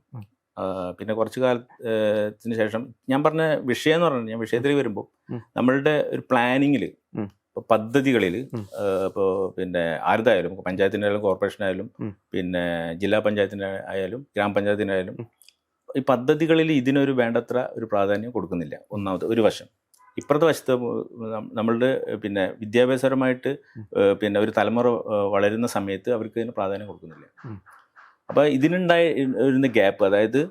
പിന്നെ കുറച്ച് കാലത്തിന് ശേഷം ഞാൻ പറഞ്ഞ വിഷയം എന്ന് പറഞ്ഞാൽ ഞാൻ വിഷയത്തിൽ വരുമ്പോൾ നമ്മളുടെ ഒരു പ്ലാനിങ്ങിൽ ഇപ്പൊ പദ്ധതികളിൽ ഇപ്പോ ഇപ്പോൾ പിന്നെ ആരുതായാലും പഞ്ചായത്തിന്റെ ആയാലും കോർപ്പറേഷനായാലും ആയാലും പിന്നെ ജില്ലാ പഞ്ചായത്തിന്റെ ആയാലും ഗ്രാമപഞ്ചായത്തിനായാലും ആയാലും ഈ പദ്ധതികളിൽ ഇതിനൊരു വേണ്ടത്ര ഒരു പ്രാധാന്യം കൊടുക്കുന്നില്ല ഒന്നാമത് ഒരു വശം. ഇപ്പുറത്തെ വശത്ത് നമ്മളുടെ പിന്നെ വിദ്യാഭ്യാസപരമായിട്ട് പിന്നെ ഒരു തലമുറ വളരുന്ന സമയത്ത് അവർക്ക് ഇതിന് പ്രാധാന്യം കൊടുക്കുന്നില്ല. അപ്പോൾ ഇതിനുണ്ടായ ഒരു ഗ്യാപ്പ് അതായത്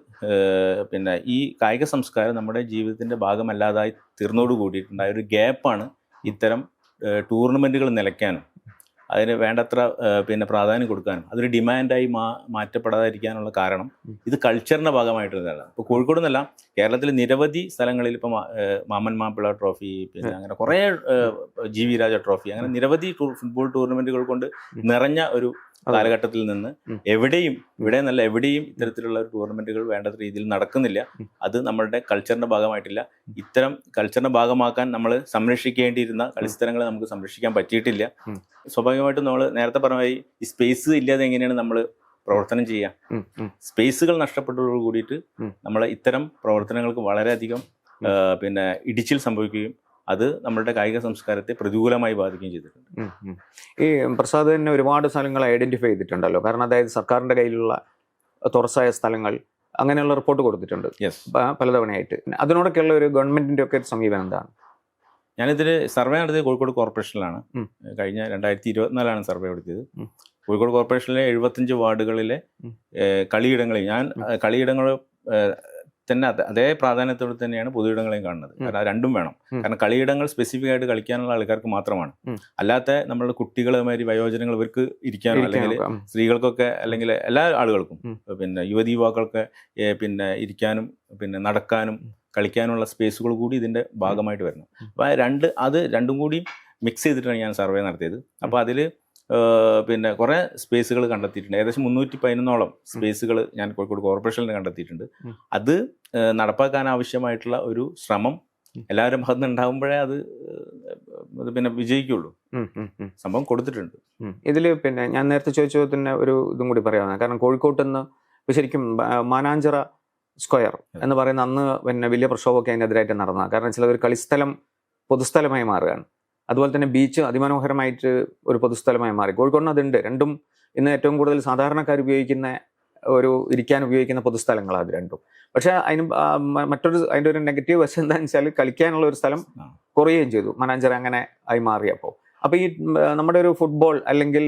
പിന്നെ ഈ കായിക സംസ്കാരം നമ്മുടെ ജീവിതത്തിന്റെ ഭാഗമല്ലാതായി തീർന്നോട് കൂടിയിട്ടുണ്ടായ ഒരു ഗ്യാപ്പാണ് ഇത്തരം ടൂർണമെന്റുകൾ നിലയ്ക്കാനും അതിന് വേണ്ടത്ര പിന്നെ പ്രാധാന്യം കൊടുക്കാനും അതൊരു ഡിമാൻഡായി മാ മാറ്റപ്പെടാതിരിക്കാനുള്ള കാരണം ഇത് കൾച്ചറിന്റെ ഭാഗമായിട്ടുള്ളതാണ് ഇപ്പോൾ കോഴിക്കോട് എന്നല്ല കേരളത്തിലെ നിരവധി സ്ഥലങ്ങളിൽ ഇപ്പോൾ മാമൻ മാപ്പിള ട്രോഫി പിന്നെ അങ്ങനെ കുറേ ജി വി രാജ ട്രോഫി അങ്ങനെ നിരവധി ഫുട്ബോൾ ടൂർണമെന്റുകൾ കൊണ്ട് നിറഞ്ഞ ഒരു. കാലഘട്ടത്തിൽ നിന്ന് എവിടെയും ഇവിടെ നല്ല എവിടെയും ഇത്തരത്തിലുള്ള ടൂർണമെന്റുകൾ വേണ്ട രീതിയിൽ നടക്കുന്നില്ല. അത് നമ്മളുടെ കൾച്ചറിന്റെ ഭാഗമായിട്ടില്ല. ഇത്തരം കൾച്ചറിന്റെ ഭാഗമാക്കാൻ നമ്മൾ സംരക്ഷിക്കേണ്ടിയിരുന്ന കളിസ്ഥലങ്ങളെ നമുക്ക് സംരക്ഷിക്കാൻ പറ്റിയിട്ടില്ല. സ്വാഭാവികമായിട്ടും നമ്മൾ നേരത്തെ പറഞ്ഞ ഈ സ്പേസ് ഇല്ലാതെ എങ്ങനെയാണ് നമ്മൾ പ്രവർത്തനം ചെയ്യുക സ്പേസുകൾ നഷ്ടപ്പെട്ടതോട് കൂടിയിട്ട്. നമ്മൾ ഇത്തരം പ്രവർത്തനങ്ങൾക്ക് വളരെയധികം. പിന്നെ ഇടിച്ചിൽ സംഭവിക്കുകയും അത് നമ്മളുടെ കായിക സംസ്കാരത്തെ പ്രതികൂലമായി ബാധിക്കുകയും ചെയ്തിട്ടുണ്ട്. ഈ പ്രസാദ് തന്നെ ഒരുപാട് സ്ഥലങ്ങൾ ഐഡന്റിഫൈ ചെയ്തിട്ടുണ്ടല്ലോ. കാരണം അതായത് സർക്കാരിന്റെ കയ്യിലുള്ള തുറസായ സ്ഥലങ്ങൾ അങ്ങനെയുള്ള റിപ്പോർട്ട് കൊടുത്തിട്ടുണ്ട്. പലതവണയായിട്ട്. അതിനോടൊക്കെയുള്ള ഒരു ഗവൺമെന്റിന്റെ ഒക്കെ സമീപനം എന്താണ്? ഞാനിതിൽ സർവേ നടത്തിയത് കോഴിക്കോട് കോർപ്പറേഷനിലാണ്. കഴിഞ്ഞ രണ്ടായിരത്തി ഇരുപത്തിനാലാണ് സർവേ നടത്തിയത്. കോഴിക്കോട് കോർപ്പറേഷനിലെ എഴുപത്തഞ്ച് വാർഡുകളിലെ. കളിയിടങ്ങളിൽ ഞാൻ. കളിയിടങ്ങൾ തന്നെ അത- പ്രാധാന്യത്തോടെ തന്നെയാണ് പൊതുയിടങ്ങളെയും കാണുന്നത്. കാരണം രണ്ടും വേണം. കാരണം കളിയിടങ്ങൾ സ്പെസിഫിക് ആയിട്ട് കളിക്കാനുള്ള ആൾക്കാർക്ക് മാത്രമാണ്. അല്ലാത്ത നമ്മളുടെ കുട്ടികളെമാതിരി വയോജനങ്ങൾ ഇവർക്ക് ഇരിക്കാനോ അല്ലെങ്കിൽ സ്ത്രീകൾക്കൊക്കെ അല്ലെങ്കിൽ എല്ലാ ആളുകൾക്കും പിന്നെ യുവതി യുവാക്കൾക്ക് പിന്നെ ഇരിക്കാനും പിന്നെ നടക്കാനും കളിക്കാനുള്ള സ്പേസുകൾ കൂടി ഇതിന്റെ ഭാഗമായിട്ട് വരുന്നു. അപ്പൊ അപ്പോൾ ആ രണ്ട് അത് രണ്ടും കൂടി മിക്സ് ചെയ്തിട്ടാണ് ഞാൻ സർവേ നടത്തിയത്. അപ്പോൾ അതിൽ പിന്നെ കുറേ സ്പേസുകൾ കണ്ടെത്തിയിട്ടുണ്ട്. ഏകദേശം മുന്നൂറ്റി പതിനൊന്നോളം സ്പേസുകൾ ഞാൻ കോഴിക്കോട് കോർപ്പറേഷനിൽ കണ്ടെത്തിയിട്ടുണ്ട്. അത് നടപ്പാക്കാൻ ആവശ്യമായിട്ടുള്ള ഒരു ശ്രമം എല്ലാവരും ഭാഗത്ത് ഉണ്ടാകുമ്പോഴേ അത് പിന്നെ വിജയിക്കുള്ളൂ. സംഭവം കൊടുത്തിട്ടുണ്ട്. ഇതിൽ പിന്നെ ഞാൻ നേരത്തെ ചോദിച്ച ചോദ്യത്തിന് ഒരു ഇതും കൂടി പറയാവുന്ന കാരണം കോഴിക്കോട്ട് നിന്ന് ശരിക്കും മാനാഞ്ചിറ സ്ക്വയർ എന്ന് പറയുന്ന അന്ന് പിന്നെ വലിയ പ്രക്ഷോഭമൊക്കെ അതിനെതിരായിട്ട് നടന്നതാണ്. കാരണം ചില ഒരു കളിസ്ഥലം പൊതുസ്ഥലമായി മാറുകയാണ്. അതുപോലെ തന്നെ ബീച്ച് അതിമനോഹരമായിട്ട് ഒരു പൊതുസ്ഥലമായി മാറി. കോഴിക്കോടിന് അതുണ്ട്. രണ്ടും ഇന്ന് ഏറ്റവും കൂടുതൽ സാധാരണക്കാർ ഉപയോഗിക്കുന്ന ഒരു ഇരിക്കാൻ ഉപയോഗിക്കുന്ന പൊതുസ്ഥലങ്ങളാണ് അത് രണ്ടും. പക്ഷെ അതിന് മറ്റൊരു അതിന്റെ ഒരു നെഗറ്റീവ് വശം എന്താണെന്ന് വെച്ചാൽ കളിക്കാനുള്ള ഒരു സ്ഥലം. കുറയുകയും ചെയ്തു. മനാഞ്ചർ അങ്ങനെ ആയി മാറിയപ്പോൾ. അപ്പോൾ ഈ നമ്മുടെ ഒരു ഫുട്ബോൾ അല്ലെങ്കിൽ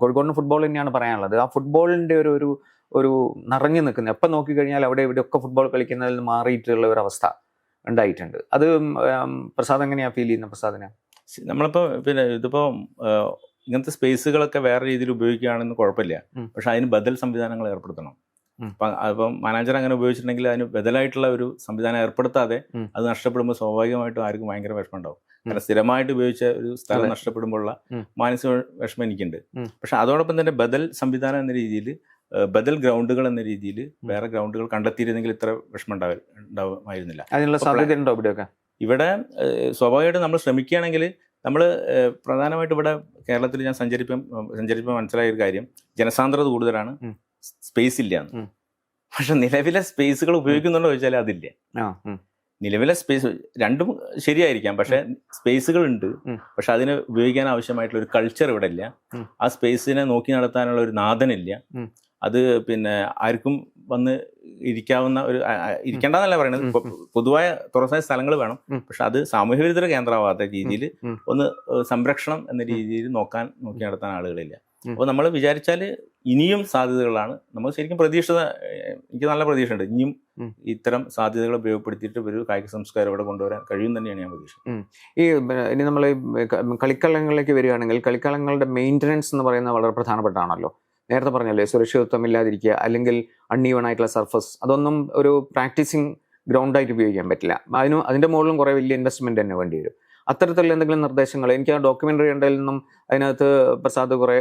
കോഴിക്കോടിന് ഫുട്ബോൾ തന്നെയാണ് പറയാനുള്ളത്. ആ ഫുട്ബോളിന്റെ ഒരു ഒരു ഒരു നിറഞ്ഞു നിൽക്കുന്ന എപ്പം നോക്കിക്കഴിഞ്ഞാൽ അവിടെ ഇവിടെ ഒക്കെ ഫുട്ബോൾ കളിക്കുന്നതിൽ മാറിയിട്ടുള്ള ഒരു അവസ്ഥ ഉണ്ടായിട്ടുണ്ട്. അത് പ്രസാദ് എങ്ങനെയാണ് ഫീൽ ചെയ്യുന്ന പ്രസാദിനെ? ശ- നമ്മളിപ്പോ പിന്നെ ഇതിപ്പോ ഇങ്ങനത്തെ സ്പേസുകളൊക്കെ വേറെ രീതിയിൽ ഉപയോഗിക്കുകയാണെന്ന് കുഴപ്പമില്ല. പക്ഷെ അതിന് ബദൽ സംവിധാനങ്ങൾ ഏർപ്പെടുത്തണം. അപ്പം അപ്പം മാനേജർ അങ്ങനെ ഉപയോഗിച്ചിട്ടുണ്ടെങ്കിൽ അതിന് ബദലായിട്ടുള്ള ഒരു സംവിധാനം ഏർപ്പെടുത്താതെ അത് നഷ്ടപ്പെടുമ്പോൾ സ്വാഭാവികമായിട്ടും ആർക്കും ഭയങ്കര വിഷമം ഉണ്ടാവും കാരണം സ്ഥിരമായിട്ട് ഉപയോഗിച്ച ഒരു സ്ഥലം. നഷ്ടപ്പെടുമ്പോഴുള്ള. മാനസിക വിഷമം എനിക്കുണ്ട്. പക്ഷെ അതോടൊപ്പം തന്നെ ബദൽ സംവിധാനം എന്ന രീതിയിൽ ബദൽ ഗ്രൗണ്ടുകൾ എന്ന രീതിയിൽ വേറെ ഗ്രൗണ്ടുകൾ കണ്ടെത്തിയിരുന്നെങ്കിൽ ഇത്ര വിഷമം ഉണ്ടാവില്ല ഉണ്ടാവുമായിരുന്നില്ല അതിനുള്ള സാധ്യത ഉണ്ടോ ഇവിടെയൊക്കെ ഇവിടെ സ്വാഭാവികമായിട്ടും നമ്മൾ ശ്രമിക്കുകയാണെങ്കിൽ നമ്മൾ പ്രധാനമായിട്ട് ഇവിടെ കേരളത്തിൽ ഞാൻ സഞ്ചരിപ്പം സഞ്ചരിപ്പം മനസ്സിലായ ഒരു കാര്യം. ജനസാന്ദ്രത കൂടുതലാണ്. സ്പേസ് ഇല്ല. പക്ഷെ നിലവിലെ സ്പേസുകൾ ഉപയോഗിക്കുന്നുണ്ടോ ചോദിച്ചാൽ അതില്ല. നിലവിലെ സ്പേസ് രണ്ടും ശരിയായിരിക്കാം. പക്ഷെ സ്പേസുകൾ ഉണ്ട്. പക്ഷെ അതിന് ഉപയോഗിക്കാൻ ആവശ്യമായിട്ടുള്ള ഒരു കൾച്ചർ ഇവിടെ ഇല്ല. ആ സ്പേസിനെ നോക്കി നടത്താനുള്ള ഒരു നാഥനില്ല. അത് പിന്നെ ആർക്കും വന്ന് ഇരിക്കാവുന്ന ഒരു ഇരിക്കേണ്ടെന്നല്ല പറയുന്നത് പൊതുവായ തുറസായ സ്ഥലങ്ങൾ വേണം. പക്ഷെ അത് സാമൂഹ്യ വിരുദ്ധ കേന്ദ്രമാവാത്ത രീതിയിൽ ഒന്ന് സംരക്ഷണം എന്ന രീതിയിൽ നോക്കാൻ നോക്കി നടത്താൻ ആളുകളില്ല. അപ്പോൾ നമ്മൾ വിചാരിച്ചാൽ ഇനിയും സാധ്യതകളാണ്. നമ്മൾ ശരിക്കും പ്രതീക്ഷ എനിക്ക് നല്ല പ്രതീക്ഷയുണ്ട്. ഇനിയും. ഇത്തരം സാധ്യതകൾ ഉപയോഗപ്പെടുത്തിയിട്ട് ഒരു കായിക സംസ്കാരം ഇവിടെ കൊണ്ടുവരാൻ കഴിയും തന്നെയാണ് ഞാൻ പ്രതീക്ഷ ഈ ഇനി നമ്മൾ കളിക്കളങ്ങളിലേക്ക് വരികയാണെങ്കിൽ കളിക്കളങ്ങളുടെ മെയിന്റനൻസ് എന്ന് പറയുന്നത് വളരെ പ്രധാനപ്പെട്ടാണല്ലോ നേരത്തെ പറഞ്ഞല്ലേ സുരക്ഷിതത്വം ഇല്ലാതിരിക്കുക അല്ലെങ്കിൽ അൺഈവൺ ആയിട്ടുള്ള സർഫസ് അതൊന്നും ഒരു പ്രാക്ടീസിങ് ഗ്രൗണ്ടായിട്ട് ഉപയോഗിക്കാൻ പറ്റില്ല. അതിന് അതിന്റെ മുകളിലും കുറേ വലിയ ഇൻവെസ്റ്റ്മെന്റ് തന്നെ വേണ്ടി വരും. അത്തരത്തിലുള്ള എന്തെങ്കിലും നിർദ്ദേശങ്ങൾ എനിക്ക് ആ ഡോക്യുമെന്ററി ഉണ്ടതിൽ നിന്നും അതിനകത്ത് പ്രസാദ് കുറേ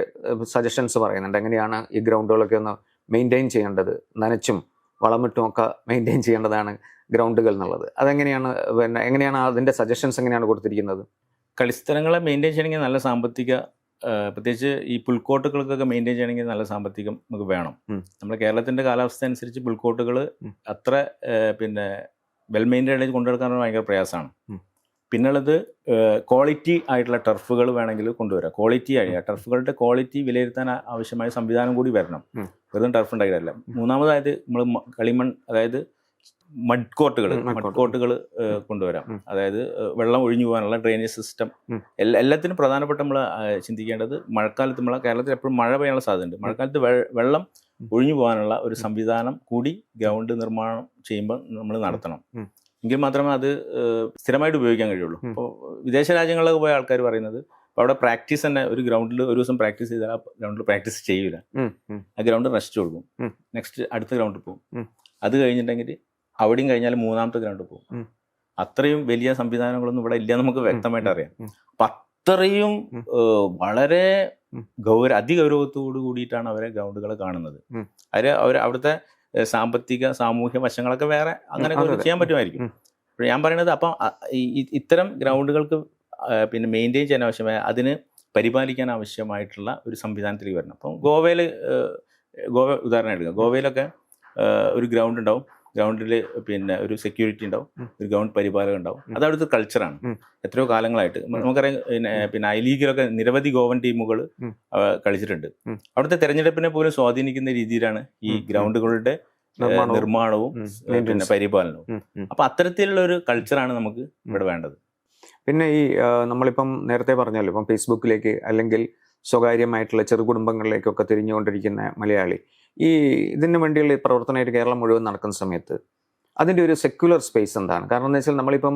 സജഷൻസ് പറയുന്നുണ്ട്. എങ്ങനെയാണ് ഈ ഗ്രൗണ്ടുകളൊക്കെ ഒന്ന് മെയിന്റെയിൻ ചെയ്യേണ്ടത്? നനച്ചും വളമിട്ടും ഒക്കെ മെയിന്റെയിൻ ചെയ്യേണ്ടതാണ് ഗ്രൗണ്ടുകൾ എന്നുള്ളത്. അതെങ്ങനെയാണ് പിന്നെ എങ്ങനെയാണ് അതിന്റെ സജഷൻസ് എങ്ങനെയാണ് കൊടുത്തിരിക്കുന്നത്? കളിസ്ഥലങ്ങളെ മെയിന്റെയിൻ ചെയ്യണമെങ്കിൽ നല്ല സാമ്പത്തിക പ്രത്യേകിച്ച് ഈ പുൽക്കോട്ടുകൾക്കൊക്കെ മെയിന്റെയിൻ ചെയ്യണമെങ്കിൽ നല്ല സാമ്പത്തികം നമുക്ക് വേണം. നമ്മുടെ കേരളത്തിന്റെ കാലാവസ്ഥ അനുസരിച്ച് പുൽക്കോട്ടുകൾ അത്ര പിന്നെ വെൽ മെയിന്റൈൻഡ് ആയിട്ട് കൊണ്ടുനടക്കാൻ ഭയങ്കര പ്രയാസമാണ്. പിന്നുള്ളത് ക്വാളിറ്റി ആയിട്ടുള്ള ടർഫുകൾ വേണമെങ്കിൽ കൊണ്ടുവരാം. ക്വാളിറ്റി ആയി ടർഫുകളുടെ ക്വാളിറ്റി വിലയിരുത്താൻ ആവശ്യമായ സംവിധാനം കൂടി വരണം. വെറുതെ വെറും ടർഫ് ഉണ്ടായിട്ടല്ല മൂന്നാമതായത് നമ്മൾ കളിമൺ അതായത് മഡ് കോർട്ടുകൾ മഡ് കോട്ടുകൾ കോർട്ടുകൾ കൊണ്ടുവരാം. അതായത് വെള്ളം ഒഴിഞ്ഞു പോകാനുള്ള ഡ്രെയിനേജ് സിസ്റ്റം. എല്ലാ എല്ലാത്തിനും പ്രധാനപ്പെട്ട നമ്മൾ ചിന്തിക്കേണ്ടത് മഴക്കാലത്ത് നമ്മളെ കേരളത്തിൽ എപ്പോഴും മഴ പെയ്യാനുള്ള സാധ്യതയുണ്ട്. മഴക്കാലത്ത് വെള്ളം. ഒഴിഞ്ഞു പോകാനുള്ള ഒരു സംവിധാനം കൂടി ഗ്രൗണ്ട് നിർമ്മാണം ചെയ്യുമ്പോൾ നമ്മൾ നടത്തണം. എങ്കിൽ മാത്രമേ അത് സ്ഥിരമായിട്ട് ഉപയോഗിക്കാൻ കഴിയുള്ളൂ. അപ്പോൾ വിദേശ രാജ്യങ്ങളിലൊക്കെ പോയ ആൾക്കാർ പറയുന്നത് അപ്പോൾ അവിടെ പ്രാക്ടീസ് തന്നെ ഒരു ഗ്രൗണ്ടിൽ ഒരു ദിവസം പ്രാക്ടീസ് ചെയ്താൽ ആ ഗ്രൗണ്ടിൽ പ്രാക്ടീസ് ചെയ്യൂല. ആ ഗ്രൗണ്ട് റെസ്റ്റ് കൊടുക്കും. നെക്സ്റ്റ് അടുത്ത ഗ്രൗണ്ടിൽ പോകും. അത് കഴിഞ്ഞിട്ടുണ്ടെങ്കിൽ അവിടെയും കഴിഞ്ഞാൽ മൂന്നാമത്തെ ഗ്രൗണ്ടിൽ പോകും. അത്രയും വലിയ സംവിധാനങ്ങളൊന്നും ഇവിടെ ഇല്ല നമുക്ക് വ്യക്തമായിട്ട് അറിയാം. അപ്പൊ അത്രയും വളരെ. ഗൗര അതിഗൗരവത്തോടു കൂടിയിട്ടാണ് അവരെ ഗ്രൗണ്ടുകൾ കാണുന്നത്. അവർ അവർ അവിടുത്തെ സാമ്പത്തിക സാമൂഹ്യ വശങ്ങളൊക്കെ വേറെ അങ്ങനെ. ചെയ്യാൻ പറ്റുമായിരിക്കും. അപ്പൊ ഞാൻ പറയുന്നത് അപ്പം ഇത്തരം ഗ്രൗണ്ടുകൾക്ക് പിന്നെ മെയിന്റെയിൻ ചെയ്യാൻ ആവശ്യമായ അതിന് പരിപാലിക്കാൻ ആവശ്യമായിട്ടുള്ള ഒരു സംവിധാനത്തിലേക്ക് വരണം. അപ്പം ഗോവയിൽ ഗോവ ഉദാഹരണം എടുക്കുക ഗോവയിലൊക്കെ ഒരു ഗ്രൗണ്ട് ഉണ്ടാവും. ഗ്രൗണ്ടിൽ പിന്നെ ഒരു സെക്യൂരിറ്റി ഉണ്ടാവും ഒരു ഗ്രൗണ്ട് പരിപാലകം ഉണ്ടാവും. അതവിടുത്തെ അത് അവിടുത്തെ കൾച്ചറാണ് എത്രയോ കാലങ്ങളായിട്ട്. നമുക്കറിയാം പിന്നെ. പിന്നെ ഐ ലീഗിലൊക്കെ നിരവധി ഗോവൻ ടീമുകൾ കളിച്ചിട്ടുണ്ട്. അവിടുത്തെ തെരഞ്ഞെടുപ്പിനെ പോലും സ്വാധീനിക്കുന്ന രീതിയിലാണ് ഈ. ഗ്രൗണ്ടുകളുടെ നിർമ്മാണവും. പിന്നെ പരിപാലനവും. അപ്പൊ അത്തരത്തിലുള്ള ഒരു കൾച്ചറാണ് നമുക്ക് ഇവിടെ വേണ്ടത്. പിന്നെ ഈ നമ്മളിപ്പം നേരത്തെ പറഞ്ഞല്ലോ ഇപ്പം ഫേസ്ബുക്കിലേക്ക് അല്ലെങ്കിൽ സ്വകാര്യമായിട്ടുള്ള ചെറുകുടുംബങ്ങളിലേക്കൊക്കെ തിരിഞ്ഞുകൊണ്ടിരിക്കുന്ന മലയാളി. ഈ ഇതിന് വേണ്ടിയുള്ള പ്രവർത്തനമായിട്ട് കേരളം മുഴുവൻ നടക്കുന്ന സമയത്ത് അതിന്റെ ഒരു സെക്യുലർ സ്പേസ് എന്താണ്? കാരണം എന്ന് വെച്ചാൽ നമ്മളിപ്പം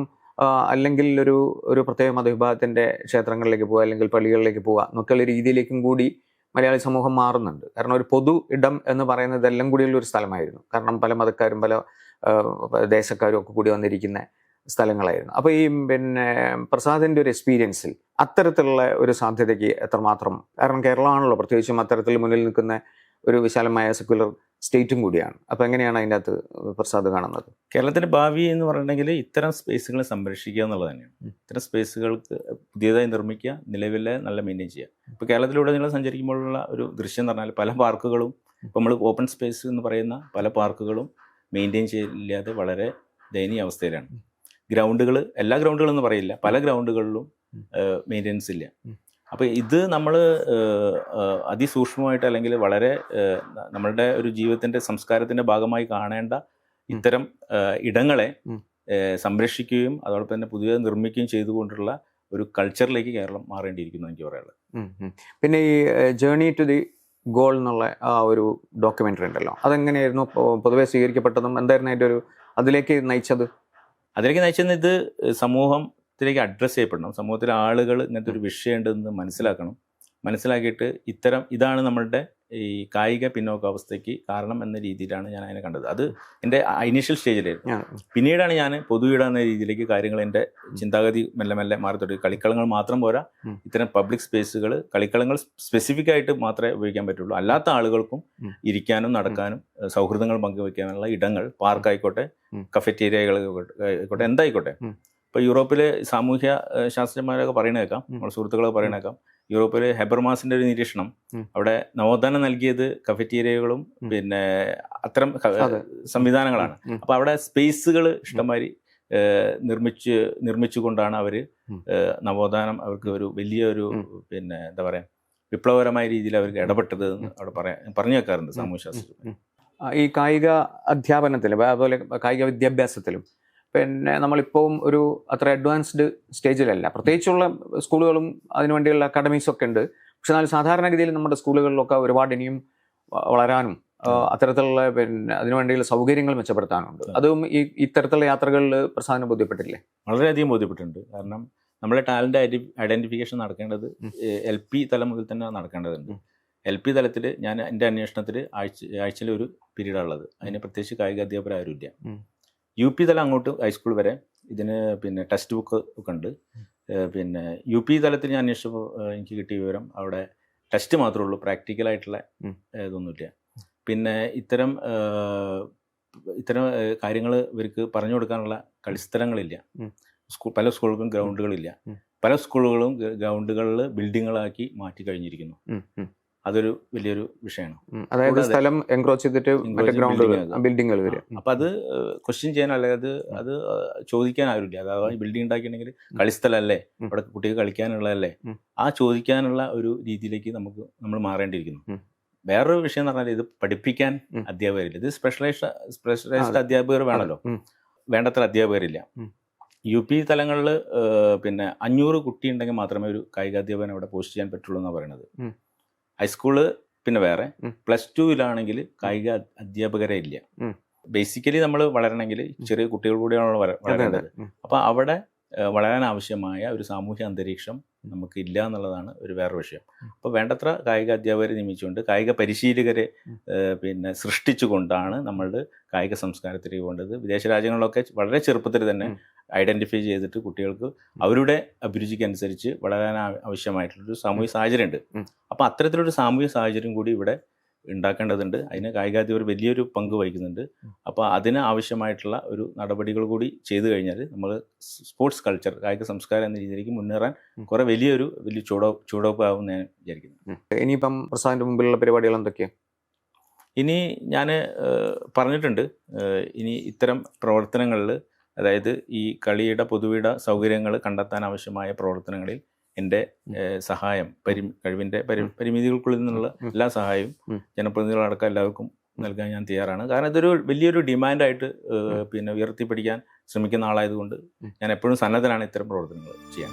അല്ലെങ്കിൽ ഒരു ഒരു പ്രത്യേക മതവിഭാഗത്തിന്റെ ക്ഷേത്രങ്ങളിലേക്ക് പോവുക അല്ലെങ്കിൽ പള്ളികളിലേക്ക് പോവുക എന്നൊക്കെയുള്ള രീതിയിലേക്കും കൂടി മലയാളി സമൂഹം മാറുന്നുണ്ട്. കാരണം ഒരു പൊതു ഇടം എന്ന് പറയുന്നത് എല്ലാം കൂടിയുള്ള ഒരു സ്ഥലമായിരുന്നു. കാരണം പല മതക്കാരും പല ദേശക്കാരും ഒക്കെ കൂടി വന്നിരിക്കുന്ന സ്ഥലങ്ങളായിരുന്നു. അപ്പോൾ ഈ പിന്നെ പ്രസാദിന്റെ ഒരു എക്സ്പീരിയൻസിൽ അത്തരത്തിലുള്ള ഒരു സാധ്യതയ്ക്ക് എത്രമാത്രം കാരണം കേരളമാണല്ലോ പ്രത്യേകിച്ചും അത്തരത്തിൽ മുന്നിൽ നിൽക്കുന്ന ഒരു വിശാലമായ സെക്യുലർ സ്റ്റേറ്റും കൂടിയാണ്. അപ്പോൾ എങ്ങനെയാണ് അതിന്റെ അകത്ത് പ്രസാദ് കാണുന്നത്? കേരളത്തിന്റെ ഭാവി എന്ന് പറഞ്ഞിട്ടുണ്ടെങ്കിൽ ഇത്തരം സ്പേസുകളെ സംരക്ഷിക്കുക എന്നുള്ളത് തന്നെയാണ് ഇത്തരം സ്പേസുകൾക്ക് പുതിയതായി നിർമ്മിക്കുക നിലവിലെ നല്ല മെയിന്റെയിൻ ചെയ്യുക. ഇപ്പോൾ കേരളത്തിലൂടെ നിങ്ങൾ സഞ്ചരിക്കുമ്പോഴുള്ള ഒരു ദൃശ്യം എന്ന് പറഞ്ഞാൽ പല പാർക്കുകളും ഇപ്പോൾ നമ്മൾ ഓപ്പൺ സ്പേസ് എന്ന് പറയുന്ന പല പാർക്കുകളും മെയിന്റെയിൻ ചെയ്യില്ലാതെ വളരെ ദയനീയ അവസ്ഥയിലാണ്. ഗ്രൗണ്ടുകൾ എല്ലാ ഗ്രൗണ്ടുകളും എന്ന് പറയില്ല. പല ഗ്രൗണ്ടുകളിലും. മെയിന്റെനൻസ് ഇല്ല. അപ്പോൾ ഇത് നമ്മൾ അതിസൂക്ഷ്മമായിട്ട് അല്ലെങ്കിൽ വളരെ നമ്മളുടെ ഒരു ജീവിതത്തിന്റെ സംസ്കാരത്തിന്റെ ഭാഗമായി കാണേണ്ട ഇത്തരം ഇടങ്ങളെ സംരക്ഷിക്കുകയും അതോടൊപ്പം തന്നെ പുതിയ നിർമ്മിക്കുകയും ചെയ്തുകൊണ്ടുള്ള ഒരു കൾച്ചറിലേക്ക് കേരളം മാറേണ്ടിയിരിക്കുന്നു എനിക്ക് പറയാനുള്ളത്. പിന്നെ ഈ ജേണി ടു ദി ഗോൾ എന്നുള്ള ആ ഒരു ഡോക്യുമെന്ററി ഉണ്ടല്ലോ. അതെങ്ങനെയായിരുന്നു? പൊതുവെ സ്വീകരിക്കപ്പെട്ടതും എന്തായിരുന്നു അതിന്റെ ഒരു അതിലേക്ക് നയിച്ചത്? അതിലേക്ക് നയിച്ചത് ഇത് സമൂഹത്തിലേക്ക് അഡ്രസ്സ് ചെയ്യപ്പെടണം. സമൂഹത്തിലെ ആളുകൾ ഇങ്ങനത്തെ ഒരു വിഷയമുണ്ടെന്ന് മനസ്സിലാക്കണം. മനസ്സിലാക്കിയിട്ട് ഇത്തരം ഇതാണ് നമ്മളുടെ ഈ കായിക പിന്നോക്കാവസ്ഥയ്ക്ക് കാരണം എന്ന രീതിയിലാണ് ഞാൻ അതിനെ കണ്ടത്. അത് എന്റെ ഇനീഷ്യൽ സ്റ്റേജിലായിരുന്നു പിന്നീടാണ് ഞാൻ പൊതുവിടാന്ന രീതിയിലേക്ക് കാര്യങ്ങൾ എന്റെ ചിന്താഗതി മെല്ലെ മെല്ലെ മാറി തുടങ്ങി. കളിക്കളങ്ങൾ മാത്രം പോരാ. ഇത്തരം പബ്ലിക് സ്പേസുകൾ കളിക്കളങ്ങൾ സ്പെസിഫിക് ആയിട്ട് മാത്രമേ ഉപയോഗിക്കാൻ പറ്റുള്ളൂ. അല്ലാത്ത ആളുകൾക്കും. ഇരിക്കാനും നടക്കാനും സൗഹൃദങ്ങൾ പങ്കുവയ്ക്കാനുള്ള ഇടങ്ങൾ പാർക്കായിക്കോട്ടെ. കഫറ്റേരിയകൾ ആയിക്കോട്ടെ എന്തായിക്കോട്ടെ. ഇപ്പോൾ യൂറോപ്പിലെ സാമൂഹ്യ ശാസ്ത്രജ്ഞന്മാരൊക്കെ പറയണേക്കാം. നമ്മുടെ സുഹൃത്തുക്കളൊക്കെ പറയണേക്കാം യൂറോപ്പിലെ ഹെബർമാസിന്റെ ഒരു നിരീക്ഷണം. അവിടെ നവോത്ഥാനം നൽകിയത് കഫറ്റീരിയകളും പിന്നെ അത്തരം. സംവിധാനങ്ങളാണ്. അപ്പോൾ അപ്പൊ അവിടെ സ്പേസുകൾ ഇഷ്ടംമാതിരി നിർമ്മിച്ച് നിർമ്മിച്ചുകൊണ്ടാണ് അവർ നവോത്ഥാനം അവർക്ക് ഒരു വലിയ ഒരു പിന്നെ എന്താ പറയാ വിപ്ലവകരമായ രീതിയിൽ അവർക്ക് ഇടപെട്ടത് എന്ന് അവിടെ പറയാൻ പറഞ്ഞു വെക്കാറുണ്ട് സാമൂഹ്യശാസ്ത്രത്തിൽ ആ, ഈ കായിക അധ്യാപനത്തിലും അതുപോലെ കായിക വിദ്യാഭ്യാസത്തിലും പിന്നെ നമ്മളിപ്പോൾ ഒരു അത്ര അഡ്വാൻസ്ഡ് സ്റ്റേജിലല്ല. പ്രത്യേകിച്ചുള്ള സ്കൂളുകളും അതിനുവേണ്ടിയുള്ള അക്കാഡമീസും ഒക്കെ ഉണ്ട്. പക്ഷെ എന്നാൽ സാധാരണഗതിയിൽ നമ്മുടെ സ്കൂളുകളിലൊക്കെ ഒരുപാട് ഇനിയും വളരാനും അത്തരത്തിലുള്ള പിന്നെ അതിനുവേണ്ടിയുള്ള സൗകര്യങ്ങൾ മെച്ചപ്പെടുത്താനുണ്ട്. അതും ഈ ഇത്തരത്തിലുള്ള യാത്രകളിൽ പ്രസാദനം ബോധ്യപ്പെട്ടില്ലേ? വളരെയധികം ബോധ്യപ്പെട്ടിട്ടുണ്ട്. കാരണം നമ്മുടെ ടാലന്റ് ഐഡന്റിഫിക്കേഷൻ നടക്കേണ്ടത്. എൽ പി തലം മുതൽ തന്നെ നടക്കേണ്ടതുണ്ട്. എൽ പി തലത്തിൽ ഞാൻ എന്റെ അന്വേഷണത്തിൽ ആഴ്ച ആഴ്ചയിൽ ഒരു പീരീഡാണുള്ളത് അതിന് പ്രത്യേകിച്ച് കായിക അധ്യാപകർ ആരുമില്ല. യു പി തലം അങ്ങോട്ട് ഹൈസ്കൂൾ വരെ ഇതിന് പിന്നെ ടെക്സ്റ്റ് ബുക്ക് ഒക്കെ ഉണ്ട്. പിന്നെ യു പി തലത്തിൽ ഞാൻ അന്വേഷിച്ചപ്പോൾ എനിക്ക് കിട്ടിയ വിവരം അവിടെ ടെസ്റ്റ് മാത്രമേ ഉള്ളൂ. പ്രാക്ടിക്കലായിട്ടുള്ള ആയിട്ടുള്ള ഇതൊന്നുമില്ല പിന്നെ ഇത്തരം ഇത്തരം കാര്യങ്ങൾ ഇവർക്ക് പറഞ്ഞു കൊടുക്കാനുള്ള കളിസ്ഥലങ്ങളില്ല. സ്കൂൾ പല സ്കൂളുകൾക്കും ഗ്രൗണ്ടുകളില്ല. പല സ്കൂളുകളും ഗ്രൗണ്ടുകളിൽ ബിൽഡിങ്ങുകളാക്കി മാറ്റി കഴിഞ്ഞിരിക്കുന്നു അതൊരു വലിയൊരു വിഷയമാണ്. അതായത് സ്ഥലം എൻക്രോച്ച് ചെയ്തിട്ട് മറ്റേ ആക്കുക. ബിൽഡിങ്ങുകൾ വരും. അപ്പൊ അത് ക്വസ്റ്റ്യൻ ചെയ്യാൻ അല്ലെങ്കിൽ അത് അത് ചോദിക്കാൻ ആരുമില്ല അതായത് ബിൽഡിംഗ് ഉണ്ടാക്കിയിട്ടുണ്ടെങ്കിൽ കളിസ്ഥലല്ലേ. അവിടെ കുട്ടികൾ കളിക്കാനുള്ളതല്ലേ. ആ ചോദിക്കാനുള്ള ഒരു രീതിയിലേക്ക് നമുക്ക് നമ്മൾ മാറേണ്ടിയിരിക്കുന്നു. വേറൊരു വിഷയം എന്ന് പറഞ്ഞാൽ ഇത് പഠിപ്പിക്കാൻ. അധ്യാപകരില്ല. ഇത് സ്പെഷ്യലൈസ്ഡ് സ്പെഷ്യലൈസ്ഡ് അധ്യാപകർ വേണമല്ലോ വേണ്ടത്ര അധ്യാപകരില്ല. യു പി തലങ്ങളിൽ പിന്നെ അഞ്ഞൂറ് കുട്ടി ഉണ്ടെങ്കിൽ മാത്രമേ ഒരു കായികാധ്യാപകൻ അവിടെ പോസ്റ്റ് ചെയ്യാൻ പറ്റുള്ളൂ എന്നാണ് പറയുന്നത്. ഹൈസ്കൂൾ പിന്നെ വേറെ. പ്ലസ് ടുവിലാണെങ്കിൽ കായിക അധ്യാപകരെ ഇല്ല. ബേസിക്കലി നമ്മൾ വളരണമെങ്കിൽ ചെറിയ കുട്ടികൾ കൂടിയാണ് വളരേണ്ടത്. അപ്പൊ അവിടെ വളരാൻ ആവശ്യമായ ഒരു സാമൂഹ്യ അന്തരീക്ഷം നമുക്ക് ഇല്ല എന്നുള്ളതാണ് ഒരു വേറെ വിഷയം. അപ്പോൾ വേണ്ടത്ര കായിക അധ്യാപകരെ നിയമിച്ചുകൊണ്ട് കായിക പരിശീലകരെ പിന്നെ സൃഷ്ടിച്ചുകൊണ്ടാണ് നമ്മളുടെ കായിക സംസ്കാരത്തിലേക്ക് പോകേണ്ടത്. വിദേശ രാജ്യങ്ങളിലൊക്കെ വളരെ ചെറുപ്പത്തിൽ തന്നെ ഉം. ഐഡന്റിഫൈ ചെയ്തിട്ട് കുട്ടികൾക്ക് അവരുടെ അഭിരുചിക്കനുസരിച്ച് വളരാൻ ആവശ്യമായിട്ടുള്ളൊരു സാമൂഹ്യ സാഹചര്യം ഉണ്ട് ഉം. അപ്പോൾ അത്തരത്തിലൊരു സാമൂഹ്യ സാഹചര്യം കൂടി ഇവിടെ ഉണ്ടാക്കേണ്ടതുണ്ട്. അതിന് കായികാധ്യാപകർ വലിയൊരു പങ്ക് വഹിക്കുന്നുണ്ട്. അപ്പോൾ അതിന് ആവശ്യമായിട്ടുള്ള ഒരു നടപടികൾ കൂടി ചെയ്തു കഴിഞ്ഞാൽ നമ്മൾ സ്പോർട്സ് കൾച്ചർ കായിക സംസ്കാരം എന്ന രീതിയിലേക്ക് മുന്നേറാൻ കുറേ വലിയൊരു വലിയ ചൂടോ ചൂടൊപ്പാവും ഞാൻ വിചാരിക്കുന്നു. ഇനിയിപ്പം പ്രസാദിന്റെ മുമ്പിലുള്ള പരിപാടികൾ എന്തൊക്കെയാണ് ഇനി ഞാൻ പറഞ്ഞിട്ടുണ്ട്. ഇനി ഇത്തരം പ്രവർത്തനങ്ങളിൽ അതായത് ഈ കളിയുടെ പൊതുവിട സൗകര്യങ്ങൾ കണ്ടെത്താൻ ആവശ്യമായ പ്രവർത്തനങ്ങളിൽ എന്റെ സഹായം പരി കഴിവിന്റെ പരി പരിമിതികൾക്കുള്ളിൽ നിന്നുള്ള എല്ലാ സഹായവും ജനപ്രതിനിധികളടക്കം എല്ലാവർക്കും നൽകാൻ ഞാൻ തയ്യാറാണ്. കാരണം ഇതൊരു വലിയൊരു ഡിമാൻഡായിട്ട് പിന്നെ ഉയർത്തിപ്പിടിക്കാൻ ശ്രമിക്കുന്ന ആളായതുകൊണ്ട് ഞാൻ എപ്പോഴും സന്നദ്ധനാണ് ഇത്തരം പ്രവർത്തനങ്ങൾ ചെയ്യാൻ.